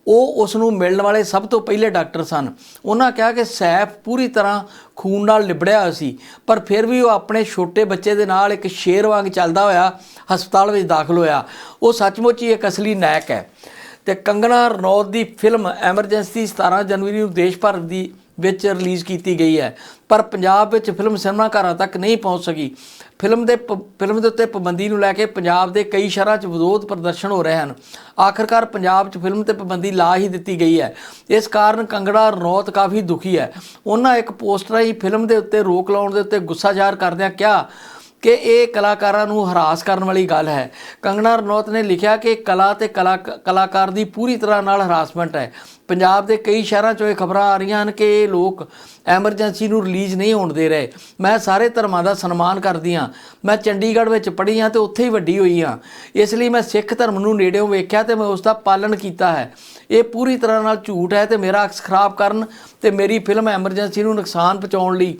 ਉਹ ਉਸ ਨੂੰ ਮਿਲਣ ਵਾਲੇ ਸਭ ਤੋਂ ਪਹਿਲੇ ਡਾਕਟਰ ਸਨ। ਉਹਨਾਂ ਕਿਹਾ ਕਿ ਸੈਫ ਪੂਰੀ ਤਰ੍ਹਾਂ ਖੂਨ ਨਾਲ ਲਿਬੜਿਆ ਹੋਇਆ ਸੀ, ਪਰ ਫਿਰ ਵੀ ਉਹ ਆਪਣੇ ਛੋਟੇ ਬੱਚੇ ਦੇ ਨਾਲ ਇੱਕ ਸ਼ੇਰ ਵਾਂਗ ਚੱਲਦਾ ਹੋਇਆ ਹਸਪਤਾਲ ਵਿੱਚ ਦਾਖਲ ਹੋਇਆ। ਉਹ ਸੱਚਮੁੱਚ ਹੀ ਇੱਕ ਅਸਲੀ ਨਾਇਕ ਹੈ। ਤੇ ਕੰਗਣਾ ਰਣੌਤ ਦੀ ਫਿਲਮ ਐਮਰਜੈਂਸੀ 17 ਜਨਵਰੀ ਨੂੰ ਦੇਸ਼ ਭਰ ਦੀ ਵਿੱਚ ਰਿਲੀਜ਼ ਕੀਤੀ ਗਈ ਹੈ, ਪਰ ਪੰਜਾਬ ਵਿੱਚ ਫਿਲਮ ਸਿਨੇਮਾ ਘਰਾਂ ਤੱਕ ਨਹੀਂ ਪਹੁੰਚ ਸਕੀ। ਫਿਲਮ ਦੇ ਪ- ਫਿਲਮ ਦੇ ਉੱਤੇ ਪਾਬੰਦੀ ਨੂੰ ਲੈ ਕੇ ਪੰਜਾਬ ਦੇ ਕਈ ਸ਼ਹਿਰਾਂ 'ਚ ਵਿਰੋਧ ਪ੍ਰਦਰਸ਼ਨ ਹੋ ਰਹੇ ਹਨ। ਆਖਰਕਾਰ ਪੰਜਾਬ 'ਚ ਫਿਲਮ ਤੇ ਪਾਬੰਦੀ ਲਾ ਹੀ ਦਿੱਤੀ ਗਈ ਹੈ। ਇਸ ਕਾਰਨ ਕੰਗੜਾ ਰਣੌਤ ਕਾਫੀ ਦੁਖੀ ਹੈ। ਉਹਨਾਂ ਇੱਕ ਪੋਸਟਰ ਰਾਹੀਂ ਫਿਲਮ ਦੇ ਉੱਤੇ ਰੋਕ ਲਾਉਣ ਦੇ ਉੱਤੇ ਗੁੱਸਾ ਜ਼ਾਹਰ ਕਰਦਿਆਂ ਕਿਹਾ ਕਿ ਇਹ ਕਲਾਕਾਰਾਂ ਨੂੰ ਹਰਾਸ ਕਰਨ ਵਾਲੀ ਗੱਲ ਹੈ। ਕੰਗਣਾ ਰਣੌਤ ਨੇ ਲਿਖਿਆ ਕਿ ਕਲਾ ਤੇ ਕਲਾ ਕਲਾਕਾਰ ਦੀ ਪੂਰੀ ਤਰ੍ਹਾਂ ਨਾਲ ਹਰਾਸਮੈਂਟ ਹੈ। ਪੰਜਾਬ ਦੇ ਕਈ ਸ਼ਹਿਰਾਂ 'ਚੋਂ ਇਹ ਖਬਰਾਂ ਆ ਰਹੀਆਂ ਹਨ ਕਿ ਇਹ ਲੋਕ ਐਮਰਜੈਂਸੀ ਨੂੰ ਰਿਲੀਜ਼ ਨਹੀਂ ਹੋਣ ਦੇ ਰਹੇ। ਮੈਂ ਸਾਰੇ ਧਰਮਾਂ ਦਾ ਸਨਮਾਨ ਕਰਦੀ ਹਾਂ। ਮੈਂ ਚੰਡੀਗੜ੍ਹ ਵਿੱਚ ਪੜ੍ਹੀ ਹਾਂ ਤੇ ਉੱਥੇ ਹੀ ਵੱਡੀ ਹੋਈ ਹਾਂ। ਇਸ ਲਈ ਮੈਂ ਸਿੱਖ ਧਰਮ ਨੂੰ ਨੇੜਿਓਂ ਵੇਖਿਆ ਤੇ ਮੈਂ ਉਸ ਦਾ ਪਾਲਣ ਕੀਤਾ ਹੈ। ਇਹ ਪੂਰੀ ਤਰ੍ਹਾਂ ਨਾਲ ਝੂਠ ਹੈ ਤੇ ਮੇਰਾ ਅਕਸ ਖਰਾਬ ਕਰਨ ਤੇ ਮੇਰੀ ਫਿਲਮ ਐਮਰਜੈਂਸੀ ਨੂੰ ਨੁਕਸਾਨ ਪਹੁੰਚਾਉਣ ਲਈ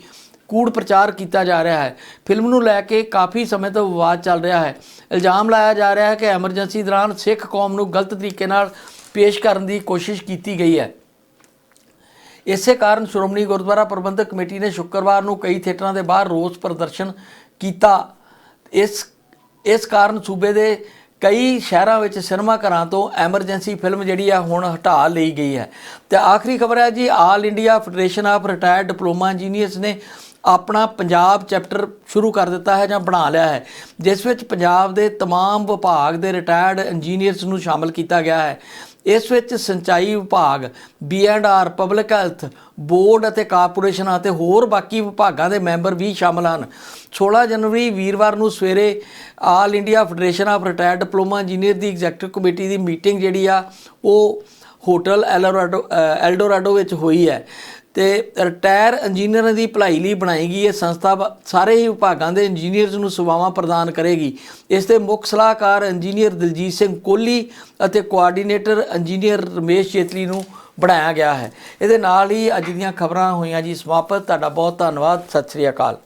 ਕੂੜ ਪ੍ਰਚਾਰ ਕੀਤਾ ਜਾ ਰਿਹਾ ਹੈ। ਫਿਲਮ ਨੂੰ ਲੈ ਕੇ ਕਾਫੀ ਸਮੇਂ ਤੋਂ ਵਿਵਾਦ ਚੱਲ ਰਿਹਾ ਹੈ। ਇਲਜ਼ਾਮ ਲਾਇਆ ਜਾ ਰਿਹਾ ਹੈ ਕਿ ਐਮਰਜੈਂਸੀ ਦੌਰਾਨ ਸਿੱਖ ਕੌਮ ਨੂੰ ਗਲਤ ਤਰੀਕੇ ਨਾਲ ਪੇਸ਼ ਕਰਨ ਦੀ ਕੋਸ਼ਿਸ਼ ਕੀਤੀ ਗਈ ਹੈ। ਇਸੇ ਕਾਰਨ ਸ਼੍ਰੋਮਣੀ ਗੁਰਦੁਆਰਾ ਪ੍ਰਬੰਧਕ ਕਮੇਟੀ ਨੇ ਸ਼ੁੱਕਰਵਾਰ ਨੂੰ ਕਈ ਥੀਏਟਰਾਂ ਦੇ ਬਾਹਰ ਰੋਸ ਪ੍ਰਦਰਸ਼ਨ ਕੀਤਾ। ਇਸ ਇਸ ਕਾਰਨ ਸੂਬੇ ਦੇ ਕਈ ਸ਼ਹਿਰਾਂ ਵਿੱਚ ਸਿਨੇਮਾ ਘਰਾਂ ਤੋਂ ਐਮਰਜੈਂਸੀ ਫਿਲਮ ਜਿਹੜੀ ਆ ਹੁਣ ਹਟਾ ਲਈ ਗਈ ਹੈ। ਤੇ ਆਖਰੀ ਖਬਰ ਹੈ ਜੀ, all India federation of retired diploma engineers ਨੇ ਆਪਣਾ ਪੰਜਾਬ ਚੈਪਟਰ ਸ਼ੁਰੂ ਕਰ ਦਿੱਤਾ ਹੈ ਜਾਂ ਬਣਾ ਲਿਆ ਹੈ ਜਿਸ ਵਿੱਚ ਪੰਜਾਬ ਦੇ तमाम ਵਿਭਾਗ ਦੇ ਰਿਟਾਇਰਡ ਇੰਜੀਨੀਅਰਸ ਨੂੰ ਸ਼ਾਮਲ ਕੀਤਾ ਗਿਆ ਹੈ ਇਸ ਵਿੱਚ ਸਿੰਚਾਈ ਵਿਭਾਗ ਬੀ&ਆਰ ਪਬਲਿਕ ਹੈਲਥ ਬੋਰਡ ਅਤੇ ਕਾਰਪੋਰੇਸ਼ਨ ਅਤੇ ਹੋਰ ਬਾਕੀ ਵਿਭਾਗਾਂ ਦੇ ਮੈਂਬਰ ਵੀ ਸ਼ਾਮਲ ਹਨ 16 ਜਨਵਰੀ ਵੀਰਵਾਰ ਨੂੰ ਸਵੇਰੇ all India federation of retired diploma engineer the executive committee ਦੀ ਮੀਟਿੰਗ ਜਿਹੜੀ ਆ ਉਹ ਹੋਟਲ ਐਲਡੋਰਾਡੋ ਅ, ਐਲਡੋਰਾਡੋ ਵਿੱਚ ਹੋਈ ਹੈ ਤੇ ਰਿਟਾਇਰ ਇੰਜੀਨੀਅਰਾਂ ਦੀ ਭਲਾਈ ਲਈ ਬਣਾਈ ਗਈ ਇਹ ਸੰਸਥਾ ਬ- ਸਾਰੇ ਹੀ ਵਿਭਾਗਾਂ ਦੇ ਇੰਜੀਨੀਅਰਸ ਨੂੰ ਸੇਵਾਵਾਂ ਪ੍ਰਦਾਨ ਕਰੇਗੀ। ਇਸ ਦੇ ਮੁੱਖ ਸਲਾਹਕਾਰ ਇੰਜੀਨੀਅਰ ਦਲਜੀਤ ਸਿੰਘ ਕੋਹਲੀ ਅਤੇ ਕੋਆਰਡੀਨੇਟਰ ਇੰਜੀਨੀਅਰ ਰਮੇਸ਼ ਚੇਤਲੀ ਨੂੰ ਬਣਾਇਆ ਗਿਆ ਹੈ। ਇਹਦੇ ਨਾਲ ਹੀ ਅੱਜ ਦੀਆਂ ਖਬਰਾਂ ਹੋਈਆਂ ਜੀ। ਸਮਾਪਤ। ਤੁਹਾਡਾ ਬਹੁਤ ਧੰਨਵਾਦ। ਸਤਿ ਸ੍ਰੀ ਅਕਾਲ।